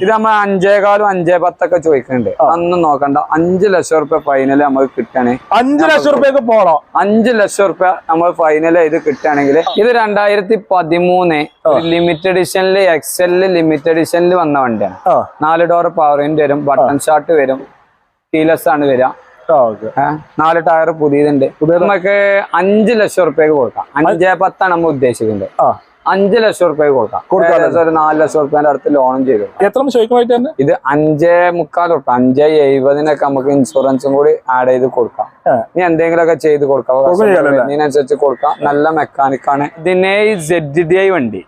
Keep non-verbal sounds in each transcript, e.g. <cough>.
ഇത് നമ്മൾ അഞ്ചേകാലും അഞ്ചേ പത്തൊക്കെ ചോദിക്കുന്നുണ്ട് അന്ന് നോക്കണ്ട. അഞ്ചു ലക്ഷം റുപ്യ ഫൈനൽ നമുക്ക് കിട്ടണേ. അഞ്ചു ലക്ഷം റുപ്യക്ക് പോണോ? അഞ്ചു ലക്ഷം റുപ്യ നമ്മൾ ഫൈനൽ ഇത് കിട്ടുകയാണെങ്കിൽ ഇത് രണ്ടായിരത്തി പതിമൂന്ന് ലിമിറ്റഡ് എഡിഷനിൽ എക്സെൽ ലിമിറ്റഡ് എഡിഷനിൽ വന്ന വണ്ടിയാണ്. നാല് ഡോർ പവർ വിൻഡ് വരും ബട്ടൺ ഷാർട്ട് വരും കീലസ് ആണ് വരിക. നാല് ടയർ പുതിയതുണ്ട്. നമുക്ക് അഞ്ചു ലക്ഷം റുപ്യക്ക് കൊടുക്കാം. അഞ്ചേ പത്താണ് നമ്മൾ ഉദ്ദേശിക്കുന്നത്. അഞ്ചു ലക്ഷം റുപ്യ കൊടുക്കാം. ഏകദേശം ഒരു നാല് ലക്ഷം റുപ്യന്റെ അടുത്ത് ലോണും ചെയ്തു. എത്ര ചോദിക്കുമായിട്ട് തന്നെ? ഇത് അഞ്ചേ മുക്കാൽ റുപ്യ അഞ്ചേ എഴുപതിനൊക്കെ നമുക്ക് ഇൻഷുറൻസും കൂടി ആഡ് ചെയ്ത് കൊടുക്കാം. നീ ഇനി എന്തെങ്കിലുമൊക്കെ ചെയ്ത് കൊടുക്കാം. ഇതിനനുസരിച്ച് കൊടുക്കാം. നല്ല മെക്കാനിക്കാണ് ഇതിനെ സെഡ് ഡി ഐ വണ്ടി.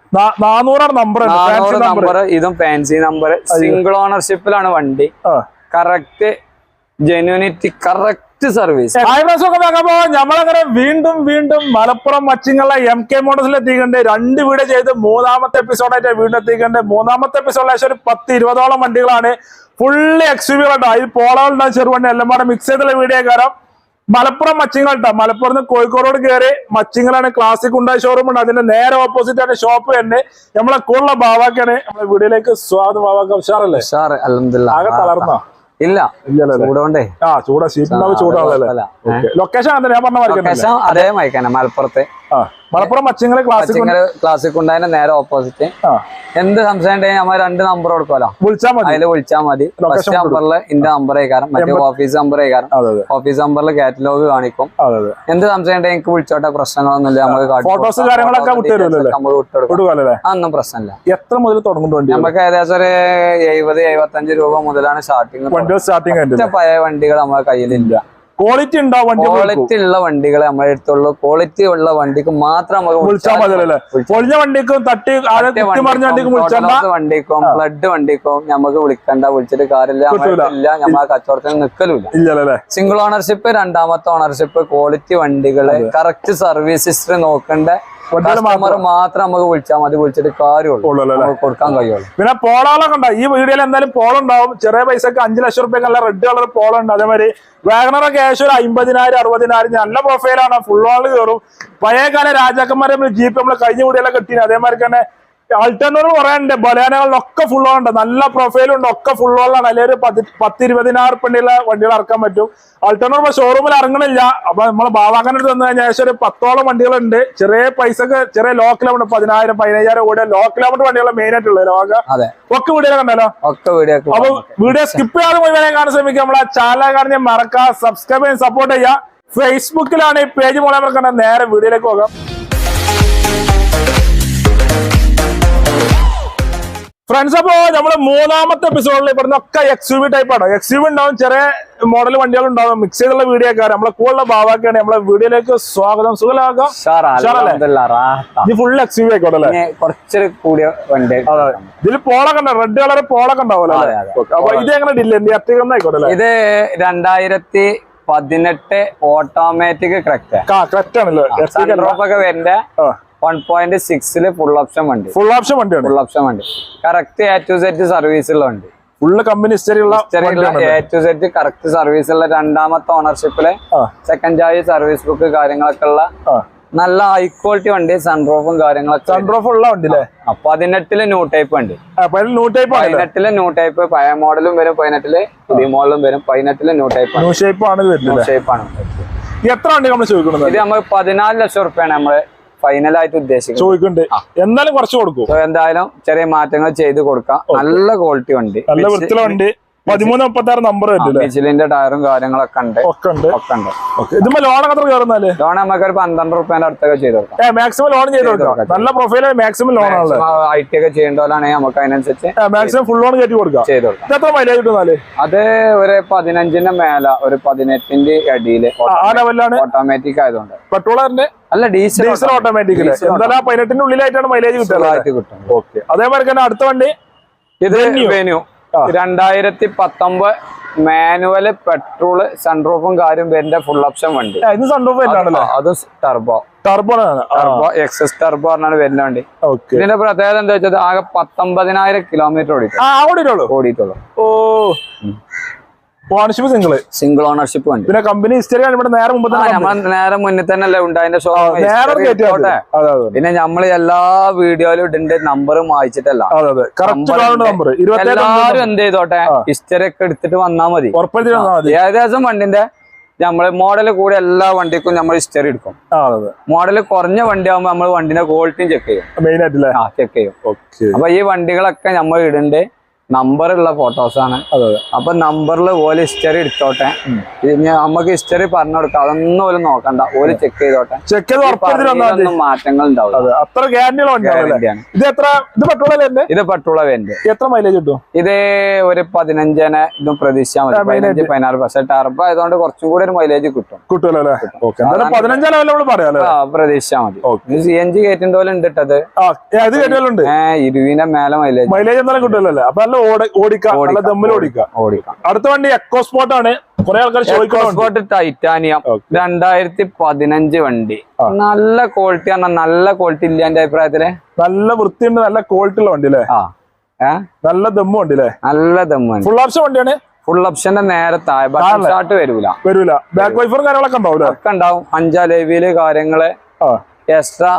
നാനൂറാണ് നമ്പർ നാനൂറ് നമ്പർ ഇതും ഫാൻസി നമ്പർ സിംഗിൾ ഓണർഷിപ്പിലാണ് വണ്ടി. കറക്റ്റ് ജെന്യൂനിറ്റി കറക്റ്റ് സർവീസ് ഒക്കെ നോക്കുമ്പോ നമ്മളങ്ങനെ വീണ്ടും വീണ്ടും മലപ്പുറം മച്ചിങ്ങുള്ള എം കെ മോഡൽസിൽ എത്തിക്കണ്ട് രണ്ട് വീട് ചെയ്ത് മൂന്നാമത്തെ എപ്പിസോഡായിട്ട് വീണ്ടും എത്തിക്കണ്ട് മൂന്നാമത്തെ എപ്പിസോഡിൽ ഏകദേശം ഒരു പത്ത് ഇരുപതോളം വണ്ടികളാണ്. ഫുള്ളി എക്സ്യൂവികളുണ്ടോ അതിൽ പോളകളുണ്ടാവും ചെറുവണ്ടി എല്ലാം കൂടെ മിക്സ് ചെയ്തുള്ള വീഡിയോ കാരണം മലപ്പുറം മച്ചിങ്ങൾ കേട്ടോ മലപ്പുറത്ത് കോഴിക്കോട് കയറി മച്ചിങ്ങളാണ് ക്ലാസിക് ഉണ്ടായ ഷോറൂം ഉണ്ട്. അതിന്റെ നേരെ ഓപ്പോസിറ്റ് ആയിട്ട് ഷോപ്പ് തന്നെ നമ്മളെ കൂടുതലുള്ള ബാവാക്കാണ് നമ്മളെ വീടിലേക്ക് സ്വാഗതം ബാവാക്ക ഉഷാറല്ലേ? ഉഷാറ്. അൽഹംദുലില്ലാ. ആകെ തളർന്നോ? ഇല്ല. ആ ചൂടാ. ചൂടാണല്ലേ. ലൊക്കേഷൻ ഞാൻ പറഞ്ഞ. ലൊക്കേഷൻ അതേ മൈക്കാനെ മലപ്പുറത്തെ. മലപ്പുറം മച്ചിങ്ങളെ ക്ലാസിക് ചിങ്ങൽ ക്ലാസ്സിൽ നേരെ ഓപ്പോസിറ്റ് എന്ത് സംശയം ഉണ്ടെങ്കിൽ നമ്മൾ രണ്ട് നമ്പർ കൊടുക്കാലോ വിളിച്ചാൽ മതി. അതിൽ വിളിച്ചാൽ മതി. ഫസ്റ്റ് നമ്പറിൽ ഇന്റെ നമ്പർ ആയിക്കാരം. മറ്റേ ഓഫീസ് നമ്പർ ആയിക്കാരം. ഓഫീസ് നമ്പറിൽ കാറ്റലോഗ് കാണിക്കും. എന്ത് സംശയം ഉണ്ടെങ്കിൽ എനിക്ക് വിളിച്ചോട്ടെ. പ്രശ്നങ്ങളൊന്നുമില്ല നമുക്ക് ഫോട്ടോസ് കാര്യങ്ങളൊക്കെ നമുക്ക് അതൊന്നും പ്രശ്നമില്ല. എത്ര മുതൽ തുടങ്ങുന്നുണ്ട് നമുക്ക് ഏകദേശം ഒരു എഴുപത് എഴുപത്തഞ്ച് രൂപ മുതലാണ് സ്റ്റാർട്ടിങ് സ്റ്റാർട്ടിങ് പഴയ വണ്ടികൾ നമ്മുടെ കയ്യിലില്ല. ക്വാളിറ്റി ഉണ്ടാവും വണ്ടി ക്വാളിറ്റി ഉള്ള വണ്ടികളെ നമ്മളെ അടുത്തുള്ളൂ. ക്വാളിറ്റി ഉള്ള വണ്ടിക്ക് മാത്രം നമുക്ക് വിളിച്ചാൽ മതി അല്ലേ? പൊളിഞ്ഞ വണ്ടിക്കും തട്ടി മറിഞ്ഞ വണ്ടിക്കും വിളിച്ചണ്ട വണ്ടിക്കും ബ്ലഡ് വണ്ടിക്കും നമുക്ക് വിളിക്കണ്ട വിളിച്ചിട്ട് കാര്യമില്ല. ഇല്ല നമ്മളെ കച്ചവടത്തിന് നിക്കലില്ല സിംഗിൾ ഓണർഷിപ്പ് രണ്ടാമത്തെ ഓണർഷിപ്പ് ക്വാളിറ്റി വണ്ടികളെ കറക്റ്റ് സർവീസ് ഹിസ്റ്ററി നോക്കേണ്ട. മാത്രം നമുക്ക് വിളിച്ചാൽ മതി വിളിച്ചിട്ട് കാര്യമുള്ളൂ. കൊടുക്കാൻ കഴിയുള്ളൂ. പിന്നെ പോളാളൊക്കെ ഉണ്ടാവും ഈ വീഡിയോയിൽ എന്തായാലും പോളുണ്ടാവും ചെറിയ പൈസക്ക് അഞ്ചു ലക്ഷം റുപ്യക്ക് നല്ല റെഡ് കളർ പോളുണ്ട് അതേമാതിരി വാഗണറൊക്കെ ഏകദേശം ഒരു അമ്പതിനായിരം അറുപതിനായിരം. നല്ല പ്രൊഫൈലാണ് ഫുൾ ഓൾ കയറും പഴയ കാല രാജാക്കന്മാരെ നമ്മൾ ജീപ്പ് നമ്മൾ കഴിഞ്ഞ വീഡിയോയിലൊക്കെ കിട്ടിയത് അതേമാതിരി തന്നെ അൾട്ടർനർ പറയാനുണ്ട്. ബലേനകളിലൊക്കെ ഫുൾ ഉണ്ട്. നല്ല പ്രൊഫൈലും ഉണ്ട്. ഒക്കെ ഫുൾ ആണ്. അല്ലെങ്കിൽ ഒരു പത്തി പത്ത് ഇരുപതിനായിരം ഉറുപ്പിയുള്ള വണ്ടികൾ ഇറക്കാൻ പറ്റും. അൾട്ടർനർ ഇപ്പൊ ഷോറൂമിൽ ഇറങ്ങണില്ല. അപ്പൊ നമ്മളെ ബാവാക്കാന്റെ അടുത്ത് വന്നു കഴിഞ്ഞാൽ ഏകദേശം ഒരു പത്തോളം വണ്ടികളുണ്ട് ചെറിയ പൈസക്ക് ചെറിയ ലോ കിലോമീറ്റർ പതിനായിരം പതിനയ്യായിരം കൂടെ ലോ കിലോമീറ്റർ വണ്ടികളെ മെയിൻ ആയിട്ടുള്ള ലോക. ഒക്കെ വീഡിയോ കണ്ടല്ലോ ഒക്കെ വീഡിയോ അപ്പൊ വീഡിയോ സ്കിപ്പ് ചെയ്യാതെ മുഴുവനെ കാണാൻ ശ്രമിക്കുക നമ്മളെ ചാനൽ കാണാൻ മറക്കുക സബ്സ്ക്രൈബ് ചെയ്യാൻ സപ്പോർട്ട് ചെയ്യുക. ഫേസ്ബുക്കിലാണ് ഈ പേജ് മോളെ കണ്ട നേരെ വീഡിയോയിലേക്ക് പോകാം. ഫ്രണ്ട്സ് അപ്പോ നമ്മുടെ മൂന്നാമത്തെ എപ്പിസോഡിൽ ഇവിടുന്ന് ഒക്കെ എക്സ് യു വി ടൈപ്പ് ആണ്. എക്സ് യു വി ഉണ്ടാവും ചെറിയ മോഡൽ വണ്ടികൾ ഉണ്ടാവും. മിക്സ് ചെയ്തുള്ള വീഡിയോ ഒക്കെ നമ്മളെ കൂടുതലുള്ള ഭാവമൊക്കെയാണ് നമ്മളെ വീഡിയോയിലേക്ക് സ്വാഗതം. സുഖലാക്കാം? ഇത് ഫുൾ എക്സ് യു വി ആയിക്കോട്ടെ അല്ലേ കുറച്ചൊരു കൂടിയ വണ്ടി അതെ ഇതിൽ പോളൊക്കെ ഉണ്ടാവും. റെഡ് കളർ പോളൊക്കെ ഉണ്ടാവുമല്ലോ. അപ്പൊ ഇത് എങ്ങനെ ഡില്ല എത്തിക്കുന്ന ആയിക്കോട്ടെ അല്ലേ ഇത് രണ്ടായിരത്തി പതിനെട്ട് ഓട്ടോമാറ്റിക് ക്രക്റ്റ് ആണല്ലോ? ഒക്കെ വരുന്ന വൺ പോയിന്റ് സിക്സിൽ ഫുൾ ഓപ്ഷൻ വണ്ടി. ഫുൾ ഓപ്ഷൻ വണ്ടി ഫുൾ ഓപ്ഷൻ വണ്ടി. Correct A to Z service ഉള്ള വണ്ടി full company A to Z correct service ഉള്ള രണ്ടാമത്തെ ഓണർഷിപ്പിലെ. സെക്കൻഡ് ചാർജ് സർവീസ് ബുക്ക് കാര്യങ്ങളൊക്കെ ഉള്ള നല്ല ഹൈ ക്വാളിറ്റി വണ്ടി സൺറൂഫും കാര്യങ്ങളൊക്കെ സൺറൂഫ് ഉള്ള വണ്ടി അല്ലേ അപ്പൊ പതിനെട്ടിൽ ന്യൂ ടൈപ്പ് അതിൽ ന്യൂ ടൈപ്പ് പതിനെട്ടിൽ ന്യൂ ടൈപ്പ് പഴയ മോഡലും വരും പതിനെട്ടിൽ പുതിയ മോഡലും വരും പതിനെട്ടിൽ ന്യൂ ടൈപ്പ് ന്യൂ ഷേപ്പ് ആണ് ന്യൂ ഷേപ്പ് ആണ് എത്ര വണ്ടി നമ്മൾ ചോദിക്കുന്നത്? ഇത് നമ്മൾ പതിനാല് ലക്ഷം റുപ്യാണ് നമ്മൾ ഫൈനലായിട്ട് ഉദ്ദേശിക്കുന്നത്. ചോദിക്കുന്നുണ്ട് എന്നാലും കുറച്ച് കൊടുക്കും. എന്തായാലും ചെറിയ മാറ്റങ്ങൾ ചെയ്ത് കൊടുക്കാം. നല്ല ക്വാളിറ്റി വണ്ടി. നല്ല വൃത്തിയുള്ള വണ്ടി. പതിമൂന്ന് മുപ്പത്തി ആറ് നമ്പർ മിച്ചിലിന്റെ ടയറും കാര്യങ്ങളൊക്കെ ഉണ്ട്. ഒക്കെ ഉണ്ട്. ഒക്കെ ഉണ്ട്. ഓക്കെ. ഇതുമ്പോ ലോൺ എത്ര കയറുന്നാൽ ലോൺ നമുക്ക് ഒരു പന്ത്രണ്ട് റുപ്യന്റെ അടുത്തൊക്കെ ചെയ്ത് കൊടുക്കാം. മാക്സിമം ലോൺ ചെയ്ത് കൊടുക്കാം. നല്ല പ്രൊഫൈൽ മാക്സിമം ലോൺ ആണ് ഐ ടി ഒക്കെ ചെയ്യേണ്ടവരാണെങ്കിൽ നമുക്ക് അതിനനുസരിച്ച് മാക്സിമം ഫുൾ ലോൺ കയറ്റി കൊടുക്കാം. ചെയ്ത് കൊടുക്കാം. എത്ര മൈലേജ് കിട്ടുന്നാൽ അത് ഒരു പതിനഞ്ചിന്റെ മേല ഒരു പതിനെട്ടിന്റെ ലെവലാണ് ഓട്ടോമാറ്റിക് ആയതുകൊണ്ട്. പെട്രോൾ അല്ല ഡീസൽ ഡീസൽ ഓട്ടോമാറ്റിക് എന്തായാലും പതിനെട്ടിന്റെ ഉള്ളിലായിട്ടാണ് മൈലേജ് കിട്ടുന്നത് അതേമാതിരി തന്നെ അടുത്ത വണ്ടി? ഇത് വെന്യൂ രണ്ടായിരത്തി പത്തൊമ്പത് മാനുവൽ പെട്രോൾ സൺറൂഫും കാര്യം വരുന്ന ഫുൾ ഓപ്ഷൻ വണ്ടി. ഏ, ഇത് സൺറൂഫ് അത് turbo turbo turbo excess turbo പറഞ്ഞാണ് വരുന്ന വണ്ടി. ഇതിന്റെ പ്രത്യേകത എന്താ വെച്ചാൽ ആകെ പത്തൊമ്പതിനായിരം കിലോമീറ്റർ ഓടിയിട്ടുള്ളൂ. ഓടിയിട്ടുള്ളൂ. ഓ. ഓണർഷിപ്പ് സിംഗിൾ സിംഗിൾ ഓണർഷിപ്പ് വണ്ടി. പിന്നെ കമ്പനി ഹിസ്റ്ററി ആണ് ഇവിടെ നേരെ മുമ്പ് നമ്മൾ നേരെ മുന്നിൽ തന്നെ അല്ലേ ഉണ്ടായതിന്റെ ഷോ നേരെ കയറ്റി അതെ അതെ അതെ. പിന്നെ നമ്മൾ എല്ലാ വീഡിയോയിലും ഇടണ്ട നമ്പർ വായിച്ചിട്ടല്ല എല്ലാരും എന്ത് ചെയ്തോട്ടെ ഹിസ്റ്ററി ഒക്കെ എടുത്തിട്ട് വന്നാ മതി. ഉറപ്പെടുത്തി വന്നാൽ മതി. ഏകദേശം വണ്ടിന്റെ നമ്മൾ മോഡൽ കൂടി എല്ലാ വണ്ടിക്കും നമ്മൾ ഹിസ്റ്ററി എടുക്കും. മോഡൽ കുറഞ്ഞ വണ്ടി ആകുമ്പോൾ നമ്മൾ വണ്ടിന്റെ ക്വാളിറ്റിയും ചെക്ക് ചെയ്യും. ചെക്ക് ചെയ്യും. അപ്പൊ ഈ വണ്ടികളൊക്കെ നമ്മൾ ഇടണ്ട്. നമ്പർ ഉള്ള ഫോട്ടോസ് ആണ്. അതെ അതെ. അപ്പൊ നമ്പറിൽ ഓൽ ഹിസ്റ്ററി എടുത്തോട്ടെ. നമുക്ക് ഹിസ്റ്ററി പറഞ്ഞു കൊടുക്കാം അതൊന്നും ഓൽ നോക്കണ്ട. ഓൽ ചെക്ക് ചെയ്തോട്ടെ. ചെക്ക് ചെയ്ത് മാറ്റങ്ങൾ ഇത് എത്ര? ഇത് പെട്രോൾ ഇത് പെട്രോൾ വേണ്ട എത്ര മൈലേജ് കിട്ടും? ഇത് ഒരു പതിനഞ്ചിന് ഇതും പ്രതീക്ഷിച്ചാൽ മതി. പതിനഞ്ച് പതിനാറ് പക്ഷെ ടർബോ ആയതുകൊണ്ട് കുറച്ചും കൂടി ഒരു മൈലേജ് കിട്ടും. കിട്ടുമല്ലോ പ്രതീക്ഷിച്ചാൽ മതി. സി എൻ ജി കയറ്റിന്റെ പോലെ ഉണ്ട്? ഇട്ടത് മേലെ മൈലേജ് മൈലേജ് എന്തായാലും കിട്ടുമല്ലോ അപ്പൊ നല്ല ഓടിക്കാം നല്ല ദമ്മിൽ ഓടിക്കാം. അടുത്ത വണ്ടി എക്കോ സ്പോട്ട് ആണ്. കുറെ ആൾക്കാർ എക്കോസ്പോർട്ട് ടൈറ്റാനിയം. രണ്ടായിരത്തി പതിനഞ്ച് വണ്ടി. നല്ല ക്വാളിറ്റി ആണ്. നല്ല ക്വാളിറ്റി ഇല്ല എന്റെ അഭിപ്രായത്തിൽ? നല്ല വൃത്തിയുണ്ട് നല്ല ക്വാളിറ്റി ഉള്ള വണ്ടി അല്ലേ നല്ല ദമ്മു വണ്ടി അല്ലേ നല്ല ദമ്മു ഫുൾ ഓപ്ഷൻ വണ്ടിയാണ്? ഫുൾ ഓപ്ഷന്റെ നേരെ താഴെ സ്റ്റാർട്ട് വരൂല. വരൂല. ബാക്ക് വൈഫറും കാര്യങ്ങളൊക്കെ ഉണ്ടാവും ഒക്കെ ഉണ്ടാവും. അഞ്ചാലേവിയിൽ കാര്യങ്ങൾ. എക്സ്ട്രാ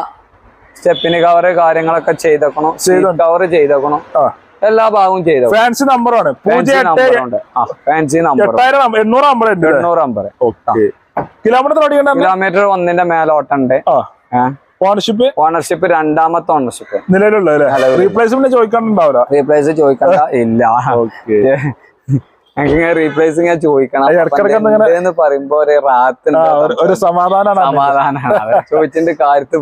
സ്റ്റെപ്പിന് കവർ കാര്യങ്ങളൊക്കെ ചെയ്തേക്കണം. കവർ ചെയ്തേക്കണം. ആ. എല്ലാ ഭാഗവും ചെയ്തു? ഫാൻസി നമ്പറാണ് ഫാൻസി നമ്പർ ആണ് നമ്പർ എണ്ണൂറ് നമ്പർ ഉണ്ട്. എണ്ണൂറ് നമ്പർ ഓക്കെ കിലോമീറ്റർ കിലോമീറ്റർ ഒന്നിന്റെ മേലെ ഓട്ടുണ്ട് ആ. ഓണർഷിപ്പ് ഓണർഷിപ്പ് രണ്ടാമത്തെ ഓണർഷിപ്പ് നിലവിലുള്ള റീപ്ലേസ്മെന്റ് ചോദിക്കാനുണ്ടാവില്ല റീപ്ലേസ് ചോദിക്കണ്ട ഇല്ല. <laughs> ഞങ്ങൾക്ക് റീപ്ലേസ് ഞാൻ ചോദിക്കണം. എന്ന് പറയുമ്പോ ഒരു റാത്ത് ഒരു സമാധാനമാണ് സമാധാനമാണ് <laughs> ചോദിച്ചിന്റെ കാര്യത്തിൽ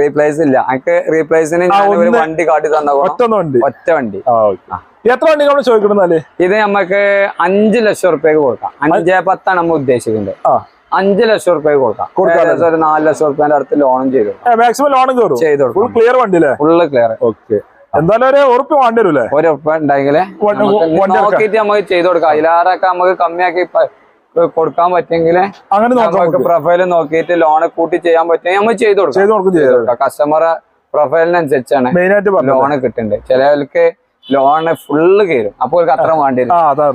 റീപ്ലേസ് ഇല്ല. എനിക്ക് റീപ്ലേസിന് ഞാൻ ഒരു വണ്ടി കാട്ടി തന്ന ഒറ്റ വണ്ടി. എത്ര വണ്ടി നമ്മൾ ചോദിക്കണമെന്നാൽ ഇത് നമുക്ക് അഞ്ച് ലക്ഷം റുപ്യക്ക് കൊടുക്കാം. അഞ്ചേ പത്താണ് നമ്മൾ ഉദ്ദേശിക്കുന്നത്. അഞ്ചു ലക്ഷം റുപ്യക്ക് കൊടുക്കാം. കൊടുക്കാം ഒരു നാല് ലക്ഷം റുപ്യന്റെ അടുത്ത് ലോണും ചെയ്തു മാക്സിമം ലോൺ ചെയ്തു ഫുൾ ക്ലിയർ വണ്ടി ഫുള്ള് ക്ലിയർ ഓക്കെ. എന്തായാലും ഒരു ഉറപ്പ് വേണ്ടി വരൂലേ ഒരു ഉറപ്പ് ഉണ്ടെങ്കിൽ നമുക്ക് ചെയ്തു നോക്കിയിട്ട് നമുക്ക് ചെയ്ത് കൊടുക്കാം. അതിലാറൊക്കെ നമുക്ക് കമ്മിയാക്കി കൊടുക്കാൻ പറ്റുമെങ്കിൽ അങ്ങനെ നമുക്ക് പ്രൊഫൈൽ നോക്കിയിട്ട് ലോണ് കൂട്ടി ചെയ്യാൻ പറ്റുമെങ്കിൽ നമ്മൾ ചെയ്ത് കൊടുക്കാം. കസ്റ്റമറെ പ്രൊഫൈലിനനുസരിച്ചാണ് ലോണ് കിട്ടുന്നുണ്ട് ചിലർക്ക് ലോണ് ഫുള്ള് കയറും. അപ്പോൾ അവർക്ക് അത്ര വേണ്ടി വരും.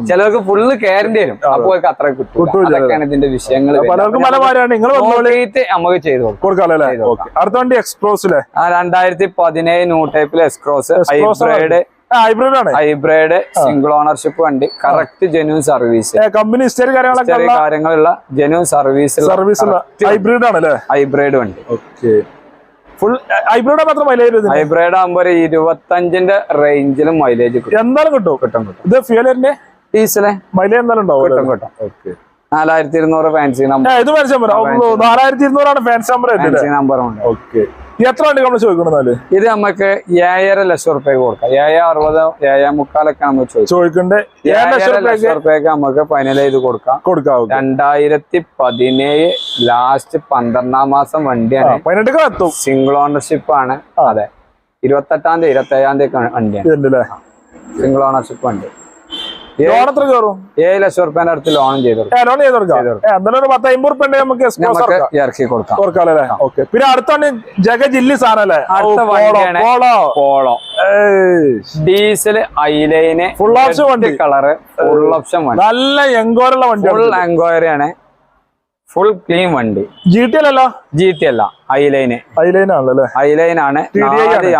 ചിലർക്ക് ഫുള്ള് കയറേണ്ടി വരും. അവർക്ക് അത്ര കിട്ടും അതൊക്കെയാണ് ഇതിന്റെ വിഷയങ്ങൾ നമുക്ക് ചെയ്ത് അടുത്ത വണ്ടി എക്സ്പ്രോസിലെ ആ രണ്ടായിരത്തി പതിനേഴ് ന്യൂ ടൈപ്പിൽ എക്സ്ക്രോസ് ഹൈബ്രൈഡ് ഹൈബ്രിഡ് ആണ്. ഹൈബ്രൈഡ് സിംഗിൾ ഓണർഷിപ്പ് വണ്ടി. കറക്റ്റ് ജെന്യൂൻ സർവീസ് കമ്പനി കാര്യങ്ങളുള്ള ജെന്യൂൻ സർവീസ് സർവീസ് ഹൈബ്രിഡ് ആണ് ഹൈബ്രൈഡ് വണ്ടി. ഓക്കെ. ഫുൾ ഹൈബ്രിഡ് മാത്രം മൈലേജ് ഹൈബ്രിഡ് ആകുമ്പോ ഒരു ഇരുപത്തഞ്ചിന്റെ റേഞ്ചിലും മൈലേജ് എന്തായാലും കിട്ടും. കിട്ടും കിട്ടും. ഇത് ഫ്യൂലിന്റെ ഡീസലെ മൈലേജ് എന്തായാലും ഉണ്ടാവും കിട്ടും കിട്ടും. ഓക്കെ നാലായിരത്തി ഇരുന്നൂറ് ഫാൻസി നമ്പർ ഇത് ഫാൻസി നമ്പർ നാലായിരത്തി ഇരുന്നൂറാണ് ഫാൻസി നമ്പർ ഫാൻസി നമ്പറുണ്ട് ഓക്കെ. എത്ര വണ്ടി നമ്മൾ ചോദിക്കണമെന്നാൽ ഇത് നമുക്ക് ഏഴര ലക്ഷം റുപ്യക്ക് കൊടുക്കാം. ഏഴ് അറുപത് ഏഴ് മുക്കാലൊക്കെ നമ്മൾ ചോദിക്കും. ചോദിക്കണ്ടേ. ഏഴ് ലക്ഷം ഏഴര ലക്ഷം റുപ്യക്ക് നമുക്ക് ഫൈനൽ ചെയ്ത് കൊടുക്കാം. കൊടുക്കാം രണ്ടായിരത്തി പതിനേഴ് ലാസ്റ്റ് പന്ത്രണ്ടാം മാസം വണ്ടിയാണ്. സിംഗിൾ ഓണർഷിപ്പ് ആണ്. അതെ. ഇരുപത്തെട്ടാം തീയതി ഇരുപത്തേഴാം തീയതി വണ്ടിയാണ്. സിംഗിൾ ഓണർഷിപ്പ് വണ്ടി. ലോൺ എത്ര കയറും ഏഴ് ലക്ഷം റുപ്യന്റെ അടുത്ത് ലോൺ ചെയ്ത് ലോൺ ചെയ്ത് കൊടുക്കാം ഏ, എന്തായാലും ഒരു പത്ത് അമ്പത് റുപ്യ നമുക്ക് എക്സ്പ്രോസ് നമുക്ക് ഇറക്കാം ഇറക്കി കൊടുക്കാം. കൊടുക്കാല്ലേ ഓക്കെ. പിന്നെ അടുത്താണ് ജഗജില്ലി പോളോ, പോളോ. ഡീസൽ ഐലൈന് option വണ്ടി. കളറ് ഫുൾ ഓപ്ഷൻ വണ്ടി. നല്ല എങ്കോരുള്ള ഫുൾ വണ്ടിയാണ് എൻക്വയറി ആണ്. ഫുൾ ക്ലീൻ വണ്ടി. ജി ടി അല്ല? ജി ടി അല്ല. ഐലൈന് ഐലൈൻ ആണല്ലോ? ഐലൈൻ ആണ്.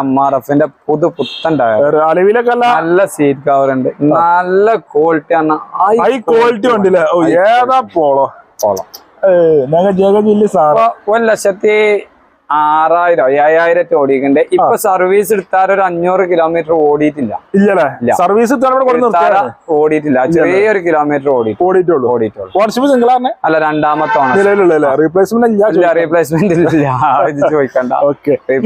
എം ആർ എഫിന്റെ പുതു പുത്തൻ ടയർ അലവിലൊക്കെ നല്ല സീറ്റ് കവർ ഉണ്ട്. നല്ല ക്വാളിറ്റി ആണ്. ഹൈ ക്വാളിറ്റി ഓ ഏതാ പോളോ? പോളോ. ഞങ്ങൾ ജഗജില്ലി സാർ ഒരു ലക്ഷത്തി ആറായിരം ഏഴായിരം ഓടിക്കണ്ടേ ഇപ്പൊ സർവീസ് എടുത്താൽ ഒരു അഞ്ഞൂറ് കിലോമീറ്റർ ഓടിയിട്ടില്ല. ഇല്ലല്ലേ? സർവീസ് ഓടിയിട്ടില്ല. ചെറിയൊരു കിലോമീറ്റർ ഓടി ഓടിയിട്ടുള്ളൂ. ഓടിയിട്ടുള്ളൂ. അല്ല രണ്ടാമത്തെ റീപ്ലേസ്മെന്റ് ഇല്ല <laughs> ഇത് ചോദിക്കണ്ട.